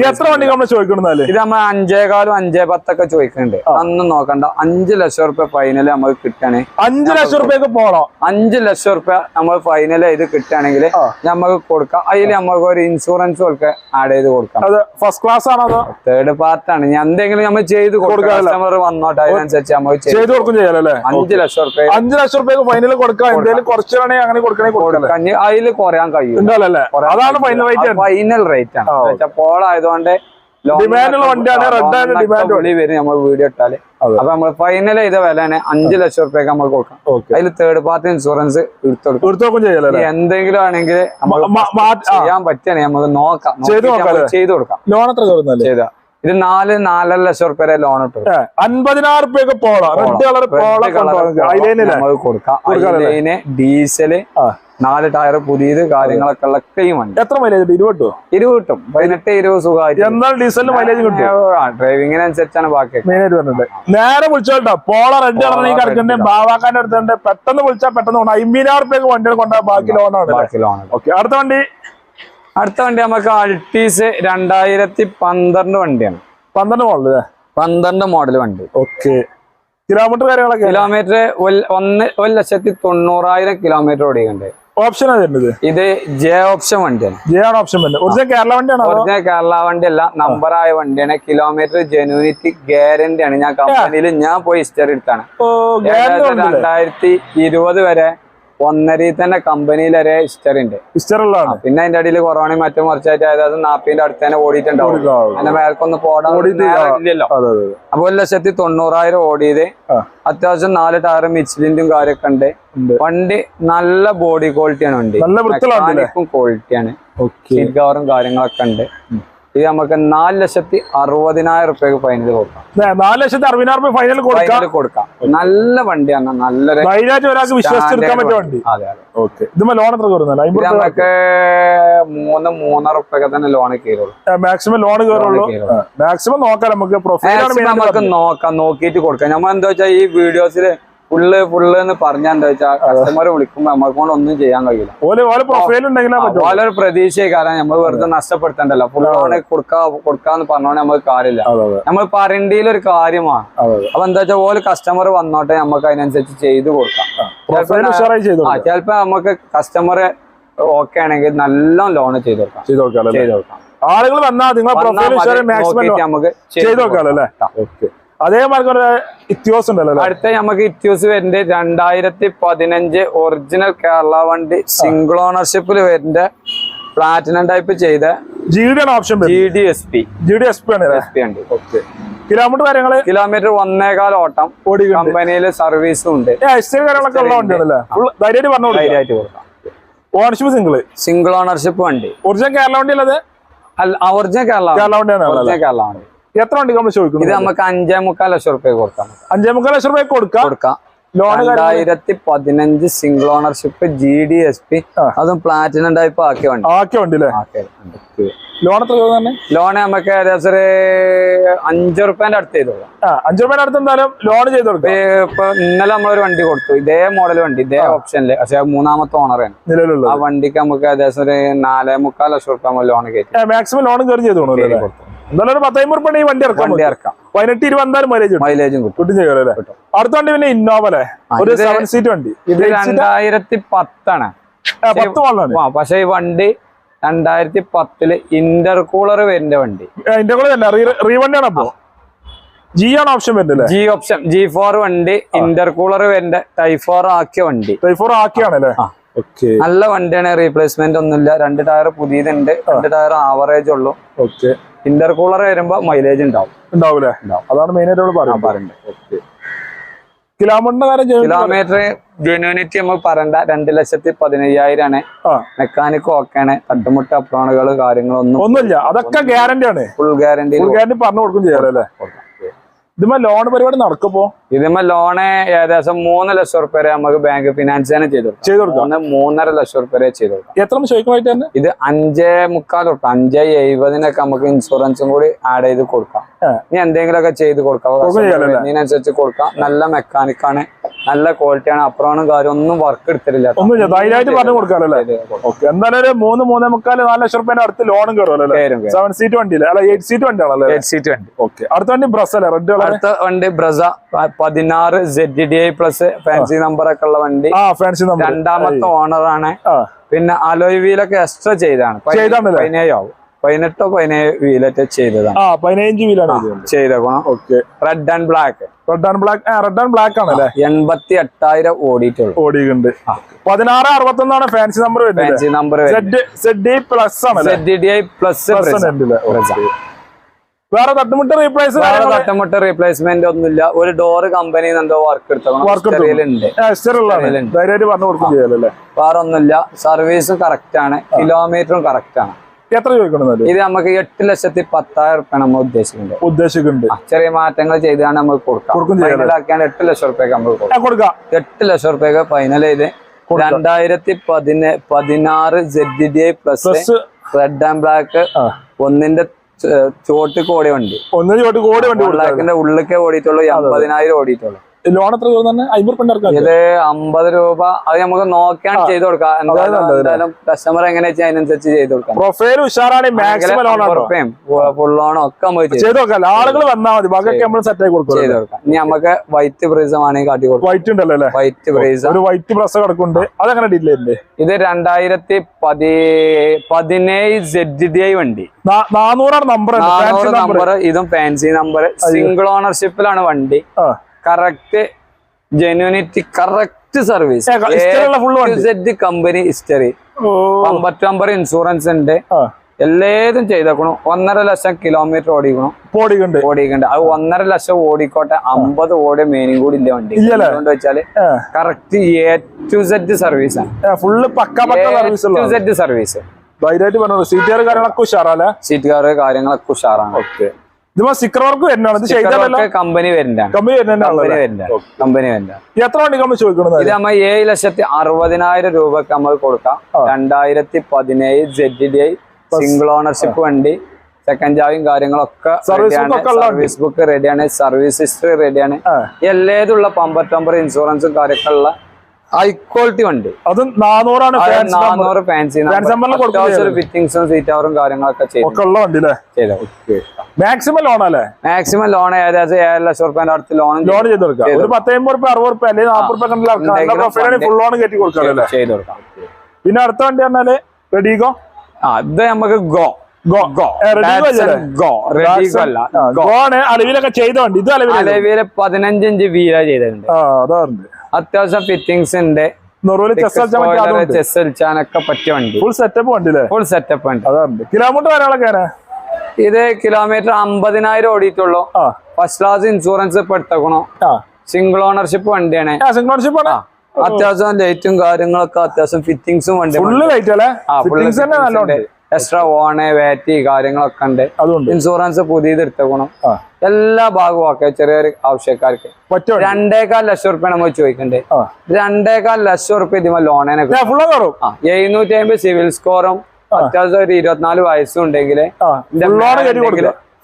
എത്ര വണ്ടി നമ്മൾ ചോദിക്കണമെന്നാൽ ഇത് നമ്മൾ അഞ്ചേകാലും അഞ്ചേ പത്തൊക്കെ ചോദിക്കണ്ടേ അന്ന് നോക്കണ്ട. അഞ്ചു ലക്ഷം റുപ്യ ഫൈനൽ നമുക്ക് കിട്ടണേ അഞ്ചു ലക്ഷം റുപ്യക്ക് പോണോ? അഞ്ചു ലക്ഷം റുപ്യ നമ്മൾ ഫൈനൽ ഇത് കിട്ടുകയാണെങ്കിൽ. നമുക്ക് കൊടുക്കാം. അതിൽ നമുക്ക് ഒരു ഇൻഷുറൻസ് ഒക്കെ ആഡ് ചെയ്ത് കൊടുക്കാം അത് ഫസ്റ്റ് ക്ലാസ് ആണോ അതോ തേർഡ് പാർട്ടാണ് ഞാൻ എന്തെങ്കിലും നമ്മൾ ചെയ്ത് കൊടുക്കാം. കസ്റ്റമർ വന്നോട്ടെ അതിനനുസരിച്ച് ചെയ്ത് കൊടുക്കും ചെയ്യാലല്ലേ? അഞ്ച് ലക്ഷം റുപ്യ അഞ്ചു ലക്ഷം റുപ്യ ഫൈനൽ കൊടുക്കാം. എന്തെങ്കിലും കുറച്ചാണെങ്കിൽ അങ്ങനെ കൊടുക്കണേ കൊടുക്കാം. അതിൽ കുറയാൻ കഴിയും അതാണ് ഫൈനൽ റേറ്റ് ഫൈനൽ റേറ്റ് ആണ്. പോളായതുകൊണ്ട് വണ്ടിയാണ്, red ആണ് ഡിമാൻഡ് വരും നമ്മൾ വീഡിയോ ഇട്ടാൽ. അതെ. അപ്പൊ നമ്മൾ ഫൈനൽ ചെയ്ത വിലയാണ് അഞ്ചു ലക്ഷം റുപ്യക്ക് നമ്മൾ കൊടുക്കാം അതിൽ തേർഡ് പാർട്ടി ഇൻഷുറൻസ് എടുത്തൊടുക്കും. എന്തെങ്കിലും ആണെങ്കിൽ. ചെയ്യാൻ പറ്റുകയാണെങ്കിൽ നമുക്ക് നോക്കാം. ചെയ്ത് കൊടുക്കാം. ലോൺ എത്ര ചെയ്ത. ഇത് നാല് നാലര ലക്ഷം റുപ്യ ലോൺ ഇട്ടു അൻപതിനായിരം റുപ്യൊക്കെ പോള. റെഡ് കളർ പോള കൊടുക്കാം. ഡീസൽ. നാല് ടയർ പുതിയത് കാര്യങ്ങളൊക്കെ ഉള്ള കൈയും എത്ര മൈലേജ് ഇരുപത് കിട്ടുമോ ഇരുപത് കിട്ടും പതിനെട്ട് ഇരുപത് സുഖമായിട്ട് എന്നാൽ ഡീസലിന് മൈലേജ് കിട്ടും. ഡ്രൈവിങ്ങിനനുസരിച്ചാണ് ബാക്കി. നേരെ വിളിച്ചോട്ടോ. പോള റെഡ് കളർ ഈ കിടക്കണ്ടേ ബാവാക്കാന്റെ അടുത്തുണ്ട് പെട്ടെന്ന് വിളിച്ചാൽ പെട്ടെന്ന് കൊണ്ട് അമ്പതിനായിരം റുപ്യൊക്കെ വണ്ടികൾ കൊണ്ടാ ബാക്കി ലോണാണ് ബാക്കി ലോൺ ഓക്കെ അടുത്ത വണ്ടി? അടുത്ത വണ്ടി നമുക്ക് അൾട്ടീസ് രണ്ടായിരത്തി പന്ത്രണ്ട് വണ്ടിയാണ്. പന്ത്രണ്ട് മോഡൽ അല്ലേ? പന്ത്രണ്ട് മോഡൽ വണ്ടി. ഓക്കെ കിലോമീറ്റർ കാര്യങ്ങളൊക്കെ കിലോമീറ്റർ ഒന്ന് ഒരു ലക്ഷത്തി തൊണ്ണൂറായിരം കിലോമീറ്റർ ഓടിക്കുന്നുണ്ട് ഓപ്ഷൻ വരുന്നത്? ഇത് ജെ ഓപ്ഷൻ വണ്ടിയാണ്. ജെ ആണ് ഓപ്ഷൻ വരുന്നത്. ഒറിജിനൽ കേരള വണ്ടിയാണ്? ഒറിജിനൽ കേരള വണ്ടി അല്ല നമ്പറായ വണ്ടിയാണ്. കിലോമീറ്റർ ജെനുവിനിറ്റി ഗ്യാരണ്ടി ആണ് ഞാൻ കമ്പനിയിൽ ഞാൻ പോയി ഹിസ്റ്ററി എടുത്താണ്. രണ്ടായിരത്തി ഇരുപത് വരെ ഒന്നരയിൽ തന്നെ കമ്പനിയിൽ വരെ ഹിസ്റ്റർ ഉണ്ട്. ഹിസ്റ്ററുള്ളതാണ് പിന്നെ അതിന്റെ അടിയിൽ കൊറോണ മറ്റു മറിച്ചായിട്ട് അതായത് നാപ്പിന്റെ അടുത്ത് തന്നെ ഓടിയിട്ടുണ്ടാവും. അതിന്റെ മേൽക്കൊന്ന് പോടാൻ ഇല്ലല്ലോ. അപ്പൊ ഒരു ലക്ഷത്തി തൊണ്ണൂറായിരം ഓടിയത്. അത്യാവശ്യം നാല് ടയർ മിച്ചിലിന്റും കാര്യമൊക്കെ ഉണ്ട്. വണ്ടി നല്ല ബോഡി ക്വാളിറ്റിയാണ് വണ്ടി. വണ്ടിയല്ലേ? ക്വാളിറ്റിയാണ് ഓക്കെ സീറ്റ് കവറും കാര്യങ്ങളൊക്കെ ഉണ്ട്. ഇത് നമുക്ക് നാല് ലക്ഷത്തി അറുപതിനായിരം റുപ്യക്ക് ഫൈനൽ കൊടുക്കാം. നാല് ലക്ഷത്തി അറുപതിനായിരം രൂപ ഫൈനൽ കൊടുക്കാം. കൊടുക്കാം. നല്ല വണ്ടിയാണ് നല്ലൊരു ഒരാൾക്ക് വിശ്വസിച്ചെടുക്കാൻ പറ്റിയ വണ്ടി. അതെ അതെ. ഓക്കെ. ലോൺ എത്ര നമുക്ക് മൂന്ന് മൂന്നര റുപ്യൊക്കെ തന്നെ ലോൺ കയറുള്ളൂ മാക്സിമം ലോൺ കയറുള്ളൂ. മാക്സിമം നോക്കാം നമുക്ക് നമുക്ക് നോക്കാം നോക്കിയിട്ട് കൊടുക്കാം. നമ്മൾ എന്താ വെച്ചാൽ ഈ വീഡിയോസിൽ ഫുള്ള് ഫുള്ള് എന്ന് പറഞ്ഞാൽ എന്താ വെച്ചാൽ കസ്റ്റമർ വിളിക്കുമ്പോൾ നമ്മളെ കൊണ്ട് ഒന്നും ചെയ്യാൻ കഴിയില്ല. ഓരോ പ്രതീക്ഷയെ കാരണം നമ്മൾ വെറുതെ നഷ്ടപ്പെടുത്തണ്ടല്ലോ. ഫുൾ ലോൺ കൊടുക്കാ കൊടുക്കാന്ന് പറഞ്ഞോണ്ട് നമുക്ക് കാര്യമില്ല. നമ്മൾ പറയേണ്ടിയിൽ ഒരു കാര്യമാണ്. അപ്പൊ എന്താ വെച്ചാൽ ഓൽ കസ്റ്റമർ വന്നോട്ടെ നമുക്ക് അതിനനുസരിച്ച് ചെയ്ത് കൊടുക്കാം. ചിലപ്പോ നമുക്ക് കസ്റ്റമർ ഓക്കെ ആണെങ്കിൽ നല്ല ലോൺ ചെയ്ത് കൊടുക്കാം. ചെയ്ത് കൊടുക്കാം ആളുകൾ വന്നാൽ നിങ്ങളെ നമുക്ക് ചെയ്ത് നോക്കാം അല്ലേ? ഓക്കെ. അതേമാതിരി ഒരു ഇത്യോസ് ഉണ്ടല്ലോ അടുത്ത നമുക്ക് ഇത്യോസ് വരുന്നത് രണ്ടായിരത്തി പതിനഞ്ച് ഒറിജിനൽ കേരള വണ്ടി സിംഗിൾ ഓണർഷിപ്പിൽ വരുന്ന പ്ലാറ്റിനം ടൈപ്പ് ചെയ്ത ജി ഡി ആണ് option G D S P G D S P ആണ് എസ് പി ഉണ്ട്. ഓക്കെ കിലോമീറ്റർ കാര്യങ്ങൾ? കിലോമീറ്റർ ഒന്നേകാൽ ഓട്ടം. കമ്പനിയിലെ കമ്പനിയിൽ സർവീസും ഉണ്ട്. എക്സ്റ്റൈൽ കാര്യങ്ങളൊക്കെ ഉള്ള വണ്ടിയാണല്ലേ ഫുൾ ധൈര്യമായിട്ട് പറഞ്ഞു കൊടുക്കാം ധൈര്യമായിട്ട് കൊടുക്കാം. ഓണർഷിപ്പ് സിംഗിൾ സിംഗിൾ ഓണർഷിപ്പ് വണ്ടി. ഒറിജിനൽ കേരള വണ്ടി അല്ലാതെ അല്ല ഒറിജിനൽ കേരള കേരള വണ്ടിയാണ് കേരള വണ്ടി. എത്ര വണ്ടി നമ്മൾ ഇത് ചോദിക്കുന്നത് നമുക്ക് അഞ്ചേ മുക്കാൽ ലക്ഷം റുപ്യ കൊടുക്കാം. അഞ്ചേ മുക്കാൽ ലക്ഷം രൂപ കൊടുക്കാം. കൊടുക്കാം. ലോൺ രണ്ടായിരത്തി പതിനഞ്ച് single ownership G D S P അതും പ്ലാറ്റിനം ടൈപ്പ് ആക്കിയ വണ്ടി. ആക്കിയ വണ്ടി ലോൺ എത്ര തന്നെ? ലോൺ നമുക്ക് ഏകദേശം ഒരു അഞ്ചു റുപ്യന്റെ അടുത്ത് ചെയ്തു. അഞ്ചു റുപ്യന്റെ അടുത്ത് എന്തായാലും ലോൺ ചെയ്തു ഇപ്പൊ ഇന്നലെ നമ്മളൊരു വണ്ടി കൊടുത്തു. ഇതേ മോഡൽ വണ്ടി ഇതേ ഓപ്ഷനിൽ പക്ഷെ മൂന്നാമത്തെ ഓണറാണ് ആ വണ്ടിക്ക് നമുക്ക് ഏകദേശം ഒരു നാലേ മുക്കാൽ ലക്ഷം റുപ്യ നമ്മൾ ലോൺ കയറ്റി മാക്സിമം ലോൺ കയറി ചെയ്തു കൊടുത്തു. എന്തായാലും ഒരു പത്തമ്പത് റുപ്യ ഈ വണ്ടി ഇറക്കാം. വണ്ടി ഇറക്കാം. പതിനെട്ട് ഇരുപത് എന്തായാലും മൈലേജ് മൈലേജും കിട്ടും. ചെയ്യുമല്ലോ അല്ലേ? അടുത്ത വണ്ടി പിന്നെ ഇന്നോവ അല്ലേ? ഒരു സെവൻ സീറ്റ് വണ്ടി. ഇത് രണ്ടായിരത്തി പത്താണ് പത്ത് പക്ഷെ ഈ വണ്ടി രണ്ടായിരത്തി പത്തിൽ ഇന്റർകൂളർ വരുന്ന വണ്ടി. ഇന്റർ കൂളർ തന്നെ റീ ആണ് അപ്പോ? ജി ആണ് ഓപ്ഷൻ വരുന്നത് അല്ലേ? ജി ഓപ്ഷൻ ജി ഫോർ വണ്ടി ഇന്റർകൂളർ വരുന്ന ടൈഫോർ ആക്കിയ വണ്ടി. ഫോർ ആക്കിയാണല്ലേ നല്ല വണ്ടിയാണ് റീപ്ലേസ്മെന്റ് ഒന്നുമില്ല. രണ്ട് ടയർ പുതിയതുണ്ട്. രണ്ട് ടയർ ആവറേജ് ഉള്ളൂ. ഓക്കെ ഇന്റർകൂളർ വരുമ്പോ മൈലേജ് ഉണ്ടാവും. ഉണ്ടാവൂലേ? അതാണ് മെയിൻ ആയിട്ട് നമ്മൾ പറയുന്നത്. കിലോമീറ്ററിന്റെ കാര്യം കിലോമീറ്റർ ജെന്യൂനിറ്റി നമ്മൾ പറയണ്ട. രണ്ട് ലക്ഷത്തി പതിനയ്യായിരം ആണ് ആ മെക്കാനിക് ഓക്കെയാണ് തട്ടുമുട്ട അപ്രോണുകൾ കാര്യങ്ങളൊന്നും ഒന്നുമില്ല. അതൊക്കെ ഗ്യാരണ്ടി ആണ്. ഫുൾ ഗ്യാരണ്ടി ഗ്യാരണ്ടി പറഞ്ഞു കൊടുക്കും ചെയ്യാലോ ഇതുമ്പോ ലോൺ പരിപാടി നടക്കുമ്പോ ഇതിമ്മ ലോണ് ഏകദേശം മൂന്ന് ലക്ഷം റുപ്യ നമുക്ക് ബാങ്ക് ഫിനാൻസ് തന്നെ ചെയ്തു ചെയ്തു കൊടുക്കാം. മൂന്ന് മൂന്നര ലക്ഷം റുപ്യ ചെയ്തു കൊടുക്കാം. എത്ര ചോദിക്കുമായിട്ട് തന്നെ? ഇത് അഞ്ചേ മുക്കാൽ റുപ്യ അഞ്ചേ എഴുപതിനൊക്കെ നമുക്ക് ഇൻഷുറൻസും കൂടി ആഡ് ചെയ്ത് കൊടുക്കാം. ഇനി എന്തെങ്കിലുമൊക്കെ ചെയ്ത് കൊടുക്കാം? ഇതിനനുസരിച്ച് കൊടുക്കാം. നല്ല മെക്കാനിക്കാണ് നല്ല ക്വാളിറ്റിയാണ് അപ്പുറമാണ് കാര്യം ഒന്നും വർക്ക് എടുത്തിട്ടില്ല ഒന്നും ധൈര്യമായിട്ട് പറഞ്ഞു കൊടുക്കാമല്ലോ. ഓക്കെ. എന്തായാലും ഒരു മൂന്ന് മൂന്നേ മുക്കാൽ നാല് ലക്ഷം റുപ്യന്റെ അടുത്ത് ലോണും കയറുമല്ലോ. സെവൻ സീറ്റ് വണ്ടി അല്ല എയ്റ്റ് സീറ്റ് വണ്ടി ആണല്ലേ സീറ്റ് വണ്ടി. ഓക്കെ. അടുത്ത വണ്ടി ബ്രസ് അല്ലേ റെഡ് കളർ അടുത്ത വണ്ടി ബ്രസ പതിനാറ് Z D I plus fancy number ഒക്കെ ഉള്ള വണ്ടി. ഫാൻസി നമ്പർ രണ്ടാമത്തെ ഓണറാണ് പിന്നെ അലോയ് വീലൊക്കെ എക്സ്ട്രാ ചെയ്താണ്. പതിനേഴോ പതിനെട്ടോ പതിനേഴ് വീലൊക്കെ ചെയ്തതാണ്. പതിനഞ്ച് വീലാണ് ചെയ്തേക്കണം. Okay red and black red and black red and black ആണല്ലേ? എൺപത്തി എട്ടായിരം ഓടിയിട്ടുള്ളൂ. ഓടിയിട്ടുണ്ട്. പതിനാറ് അറുപത്തി ഒന്നാണ് fancy number fancy number plus ആണ് ഡി ഐ പ്ലസ് വേറെ തട്ടുമുട്ട റീപ്ലേസ് തട്ടുമുട്ട റീപ്ലേസ്മെന്റ് ഒന്നുമില്ല. ഒരു ഡോറ് കമ്പനി എന്തോ വർക്ക് Work എടുത്തോ? എടുത്തോണ്ട് ഉള്ളതാണ് ഇതിലുണ്ട്. ധൈര്യമായിട്ട് പറഞ്ഞു കൊടുക്കും ചെയ്യാലോ അല്ലേ? വേറെ ഒന്നുമില്ല സർവീസും കറക്റ്റ് ആണ് കിലോമീറ്ററും കറക്റ്റ് ആണ്. എത്ര ചോദിക്കണം ഇത് നമുക്ക് എട്ട് ലക്ഷത്തി പത്തായിരം റുപ്യ നമ്മൾ ഉദ്ദേശിക്കുന്നുണ്ട്. ഉദ്ദേശിക്കുന്നുണ്ട് ചെറിയ മാറ്റങ്ങൾ ചെയ്താണ് നമ്മൾ കൊടുക്കാം ആക്കിയാണ്ട് എട്ട് ലക്ഷം റുപ്യക്ക് നമ്മൾ കൊടുക്കാം. എട്ട് ലക്ഷം റുപ്യക്ക് ഫൈനൽ ചെയ്ത് രണ്ടായിരത്തി പതിന പതിനാറ് Z D I plus red and black ഒന്നിന്റെ ചോട്ടിക്ക് കോടി വണ്ടി. ഒന്ന് ചോട്ട് കോടി വണ്ടി ഉള്ളിലേക്ക് ഓടിയിട്ടുള്ളൂ എൺപതിനായിരം ഓടിയിട്ടുള്ളൂ. ലോൺ എത്ര രൂപ തന്നെ? അമ്പത് രൂപ ഇത് അമ്പത് രൂപ. അത് നമുക്ക് നോക്കിയാൽ ചെയ്ത് കൊടുക്കാം എന്തായാലും കസ്റ്റമർ എങ്ങനെ വെച്ചാൽ അതിനനുസരിച്ച് ചെയ്ത് കൊടുക്കാം. പ്രൊഫൈൽ ഉഷാറാണ് മാക്സിമം ലോൺ ഫുൾ ലോണോ ഒക്കെ ചെയ്ത് കൊടുക്കാം. നോക്കാം ആളുകൾ വന്നാൽ മതി. ബാക്കി നമ്മൾ സെറ്റ് ആയി കൊടുക്കും ചെയ്ത് കൊടുക്കാം. ഇനി നമുക്ക് വൈറ്റ് ബ്രീസം ആണെങ്കിൽ കാട്ടി കൊടുക്കാം. വൈറ്റ് ഉണ്ടല്ലോ വൈറ്റ് ബ്രീസം ഒരു വൈറ്റ് ബ്രസ് കിടക്കുന്നുണ്ട്. അതങ്ങനെ ഡില്ലേ ഉണ്ട് ഇത് രണ്ടായിരത്തി പതി പതിനേഴ് സെഡ് ഡി ഐ വണ്ടി. നാനൂറാണ് നമ്പർ നമ്പർ ഇതും ഫാൻസി നമ്പർ സിംഗിൾ ഓണർഷിപ്പിലാണ് വണ്ടി. Correct genuinity correct service company history ഓ. ഇൻഷുറൻസ് ഉണ്ട്. എല്ലേതും ചെയ്തേക്കണു. ഒന്നര ലക്ഷം കിലോമീറ്റർ ഓടിക്കണം. ഓടിക്കണ്ട്. ഓടിക്കണ്ട്. അത് ഒന്നര ലക്ഷം ഓടിക്കോട്ടെ. അമ്പത് ഓടി മേനും കൂടി ഇല്ല വണ്ടി. എന്തുകൊണ്ട് അതുകൊണ്ട് വെച്ചാൽ correct A to Z service ആണ്. ഫുള്ള് സർവീസ് സർവീസ് ധൈര്യമായിട്ട് പറഞ്ഞു സീറ്റുകാർ കാര്യങ്ങളൊക്കെ ഉഷാറല്ലേ സീറ്റ് കാറ് കാര്യങ്ങളൊക്കെ ഉഷാറാണ്. ഓക്കെ. ഇതിപ്പോ സ്റ്റിക്കർ വർക്ക് വരുന്നതാണ്. ഇത് കമ്പനി കമ്പനി എത്ര വണ്ടി കമ്പനി ചോദിക്കുന്നത് ഇത് നമ്മൾ ഏഴ് ലക്ഷത്തി അറുപതിനായിരം രൂപക്ക് നമ്മൾ കൊടുക്കാം. രണ്ടായിരത്തി പതിനേഴ് Z D I single ownership വണ്ടി സെക്കൻഡ് ജാവും കാര്യങ്ങളൊക്കെ. സർവീസ് ബുക്ക് റെഡിയാണ് സർവീസ് ഹിസ്റ്ററി റെഡിയാണ് എല്ലാതുള്ള പമ്പർ ടമ്പർ ഇൻഷുറൻസും കാര്യമൊക്കെ ഉള്ള ഹൈ ക്വാളിറ്റി വണ്ടി അത് നാനൂറാണ് അത് ഫാൻസ് നാനൂറ്. ഫിറ്റിംഗ്സും സീറ്റ് കാര്യങ്ങളൊക്കെ മാക്സിമം ലോൺ അല്ലേ? മാക്സിമം ലോൺ ഏകദേശം ഏഴ് ലക്ഷം റുപ്യന്റെ അടുത്ത് ലോൺ ലോൺ ചെയ്ത് കൊടുക്കാം. ഒരു പത്ത് അമ്പത് റുപ്യ അറുപത് റുപ്യ അല്ലെങ്കിൽ നാൽപ്പത് റുപ്യ കണ്ടില്ല എന്തെങ്കിലും പ്രൊഫൈലാണ് ഫുൾ ലോൺ കയറ്റി കൊടുക്കാം അല്ലേ? ചെയ്തു കൊടുക്കാം. പിന്നെ അടുത്ത വണ്ടി പറഞ്ഞാൽ റെഡിഗോ നമുക്ക് ഗോ അലവിലൊക്കെ ചെയ്ത വണ്ടി. ഇത് അലവിൽ വീല ചെയ്തിട്ടുണ്ട്. അത്യാവശ്യം ഫിറ്റിംഗ്സ് ഉണ്ട്. ചെസ് ഒലിച്ചാനൊക്കെ പറ്റിയ കളിച്ചാനൊക്കെ പറ്റിയ വണ്ടി. ഫുൾ സെറ്റപ്പ് വണ്ടി അല്ലേ ഫുൾ സെറ്റപ്പ് ഉണ്ട്. കിലോമീറ്റർ ആണ് ഇത് കിലോമീറ്റർ അമ്പതിനായിരം ഓടിയിട്ടുള്ളൂ. ഫസ്റ്റ് ക്ലാസ് ഇൻഷുറൻസ് ഇപ്പൊ എടുത്തേക്കണോ. സിംഗിൾ ഓണർഷിപ്പ് വണ്ടിയാണ്. സിംഗിൾ ഓണർഷിപ്പ് ആണ്? അത്യാവശ്യം ലൈറ്റും കാര്യങ്ങളൊക്കെ അത്യാവശ്യം ഫിറ്റിംഗ്സും വണ്ടി ഫുള്ള് ലൈറ്റ് അല്ലേ? ഫിറ്റിംഗ്സ് തന്നെ നല്ലോണ്ട്. എക്സ്ട്രാ ഓണ് വാറ്റി കാര്യങ്ങളൊക്കെ ഉണ്ട്. അതുകൊണ്ട് ഇൻഷുറൻസ് പുതിയത് എടുത്തേക്കണം. എല്ലാ ഭാഗവും ഒക്കെ ചെറിയൊരു ആവശ്യക്കാർക്ക്. രണ്ടേകാൽ ലക്ഷം റുപ്യ നമ്മൾ ചോദിക്കണ്ടേ? രണ്ടേകാൽ ലക്ഷം റുപ്യ ഇതിമ ലോണിനെ എഴുന്നൂറ്റി അമ്പത് സിവിൽ സ്കോറും അത്യാവശ്യം ഒരു ഇരുപത്തിനാല് വയസ്സും ഉണ്ടെങ്കിൽ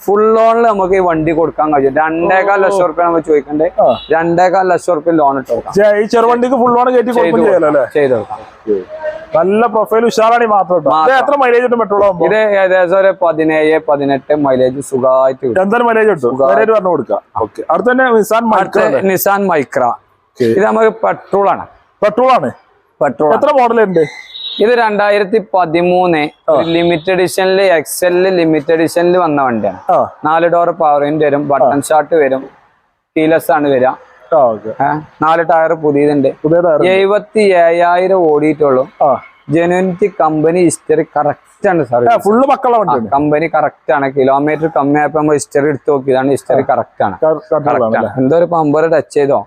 ഫുൾ ലോണിൽ നമുക്ക് ഈ വണ്ടി കൊടുക്കാൻ കഴിയും. രണ്ടേകാൽ ലക്ഷം റുപ്യ നമ്മൾ ചോദിക്കണ്ടേ. രണ്ടേകാൽ ലക്ഷം റുപ്യ ലോൺ ഇട്ട് കൊടുക്കാം. ഈ ചെറുവണ്ടിക്ക് ഫുൾ ലോൺ കയറ്റി ചെയ്ത് കൊടുക്കും. നല്ല പ്രൊഫൈൽ ഉഷാറാണ് മാത്രം എത്ര മൈലേജ് പെട്രോൾ ഇത് ഏകദേശം ഒരു പതിനേഴ് പതിനെട്ട് മൈലേജ് സുഖമായിട്ട് എന്തായാലും മൈലേജ് കിട്ടും പറഞ്ഞു കൊടുക്കാം. ഓക്കെ. അടുത്ത തന്നെ നിസാൻ നിസാൻ മൈക്ര ഇത് നമുക്ക് പെട്രോൾ ആണ്. പെട്രോൾ ആണ്. പെട്രോൾ എത്ര മോഡൽ ഉണ്ട്? ഇത് രണ്ടായിരത്തി പതിമൂന്ന് ലിമിറ്റഡ് എഡിഷനിൽ എക്സെൽ ലിമിറ്റഡ് എഡിഷനിൽ വന്ന വണ്ടിയാണ്. നാല് ഡോർ പവർ വിൻഡ് വരും ബട്ടൺ ഷാർട്ട് വരും കീലസ് ആണ് വരിക. നാല് ടയർ പുതിയതുണ്ട്. എഴുപത്തി ഏഴായിരം ഓടിയിട്ടുള്ളൂ. ജെനുവിനിറ്റി കമ്പനി ഹിസ്റ്ററി കറക്റ്റ് ആണ് സാർ ഫുള്ള് മക്കളുള്ള കമ്പനി കറക്റ്റ് ആണ്. കിലോമീറ്റർ കമ്മിയായപ്പോ നമ്മൾ ഹിസ്റ്ററി എടുത്ത് നോക്കിയതാണ്. ഹിസ്റ്ററി കറക്റ്റ് ആണ്. എന്തോ ഒരു പമ്പർ ടച്ച് ചെയ്തോ?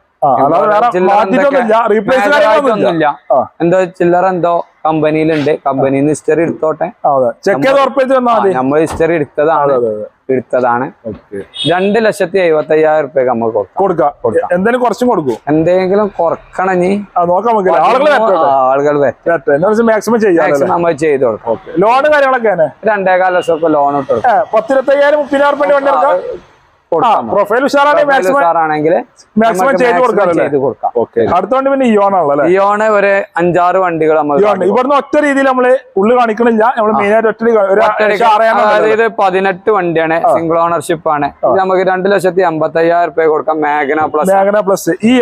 എന്തോ ചില്ലറ എന്തോ കമ്പനിയിലുണ്ട്. കമ്പനിയിൽ നിന്ന് ഹിസ്റ്ററി എടുത്തോട്ടെ. നമ്മൾ ഹിസ്റ്ററി എടുത്തതാണ്. എടുത്തതാണ്. രണ്ട് ലക്ഷത്തി എഴുപത്തി അയ്യായിരം റുപ്യ നമുക്ക് കൊടുക്കാം. എന്തായാലും കുറച്ചും കൊടുക്കും. എന്തെങ്കിലും കുറക്കണം ഇനി. ആളുകൾ മാക്സിമം നമ്മൾ ചെയ്ത് കൊടുക്കും. ലോണ് കാര്യങ്ങളൊക്കെ രണ്ടേകാല ലക്ഷം ലോൺ ഇട്ടു പത്തിരുപത്തയ്യായിരം മുപ്പതിനായിരം പ്രൊഫൈൽ ഉഷാറാണ് മാക്സിമം ചെയ്ത് കൊടുക്കാം അല്ലേ? ചെയ്ത് കൊടുക്കാം. ഓക്കെ. അടുത്ത വണ്ടി പിന്നെ അല്ലേ? ഇയോണ് ഒരു അഞ്ചാറ് വണ്ടികൾ നമ്മൾ ഇവിടുന്ന് ഒറ്റ രീതിയിൽ നമ്മൾ ഉള്ളു കാണിക്കണില്ല. നമ്മൾ മെയിൻ ആയിട്ട് ഒറ്റ പതിനെട്ട് വണ്ടിയാണ്. സിംഗിൾ ഓണർഷിപ്പ് ആണ്. നമുക്ക് രണ്ട് ലക്ഷത്തി അമ്പത്തി അയ്യായിരം രൂപ കൊടുക്കാം. മാഗ്ന പ്ലസ് മേഘന പ്ലസ് ഈ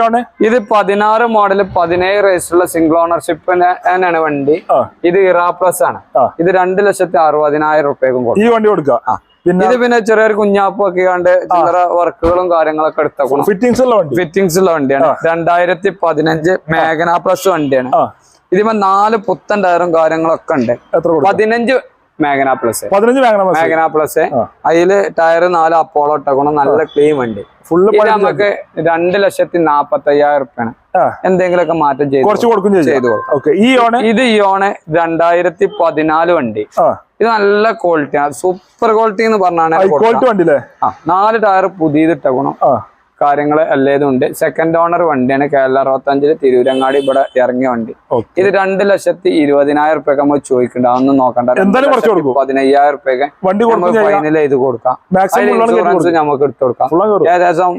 ഇത് പതിനാറ് മോഡൽ പതിനേഴ് റേസിലുള്ള സിംഗിൾ ഓണർഷിപ്പ് തന്നെയാണ് വണ്ടി. ഇത് ഇറാ പ്ലസ് ആണ്. ഇത് രണ്ട് ലക്ഷത്തി അറുപതിനായിരം റുപ്യക്കും ഈ വണ്ടി കൊടുക്കാം പിന്നെ ഇത് പിന്നെ ചെറിയൊരു കുഞ്ഞാപ്പൊക്കെ കണ്ട് ചില്ലറ വർക്കുകളും കാര്യങ്ങളൊക്കെ എടുത്തേക്കണം ഫിറ്റിംഗ്സ് ഉള്ള വണ്ടി. ഫിറ്റിംഗ്സ് ഉള്ള വണ്ടിയാണ്. രണ്ടായിരത്തി പതിനഞ്ച് മേഘന പ്ലസ് വണ്ടിയാണ്. ഇതിപ്പോ നാല് പുത്തൻ ടയറും കാര്യങ്ങളൊക്കെ ഉണ്ട്. പതിനഞ്ച് മേഘന പ്ലസ് പതിനഞ്ച് മേഘന മാഗന പ്ലസ്. അതിൽ ടയർ നാല് അപ്പോളോ ഇട്ടേക്കണം നല്ല ക്ലീൻ വണ്ടി. ഫുള്ള് നമുക്ക് രണ്ട് ലക്ഷത്തി നാപ്പത്തി അയ്യായിരം റുപ്യാണ്. എന്തെങ്കിലുമൊക്കെ മാറ്റം ചെയ്ത് കുറച്ച് കൊടുക്കും ചെയ്തു ഈ ഓണ് ഇത് ഇയോണ് രണ്ടായിരത്തി പതിനാല് വണ്ടി ഇത് നല്ല ക്വാളിറ്റിയാണ് സൂപ്പർ ക്വാളിറ്റി എന്ന് പറഞ്ഞാണ് നാല് ടയർ പുതിയത് ഗുണം. ആ. കാര്യങ്ങൾ എല്ലാം ഉണ്ട് സെക്കൻഡ് ഓണർ വണ്ടിയാണ് കേരള അറുപത്തഞ്ചിൽ തിരൂരങ്ങാടി ഇവിടെ ഇറങ്ങിയ വണ്ടി. ഇത് രണ്ട് ലക്ഷത്തി ഇരുപതിനായിരം റുപ്യൊക്കെ നമ്മൾ ചോദിക്കണ്ട. അതൊന്നും നോക്കണ്ട. പതിനയ്യായിരം റുപ്യൊക്കെ ഫൈനൽ ചെയ്ത് കൊടുക്കാം. ഇൻഷുറൻസ് നമുക്ക് എടുത്തു കൊടുക്കാം. ഏകദേശം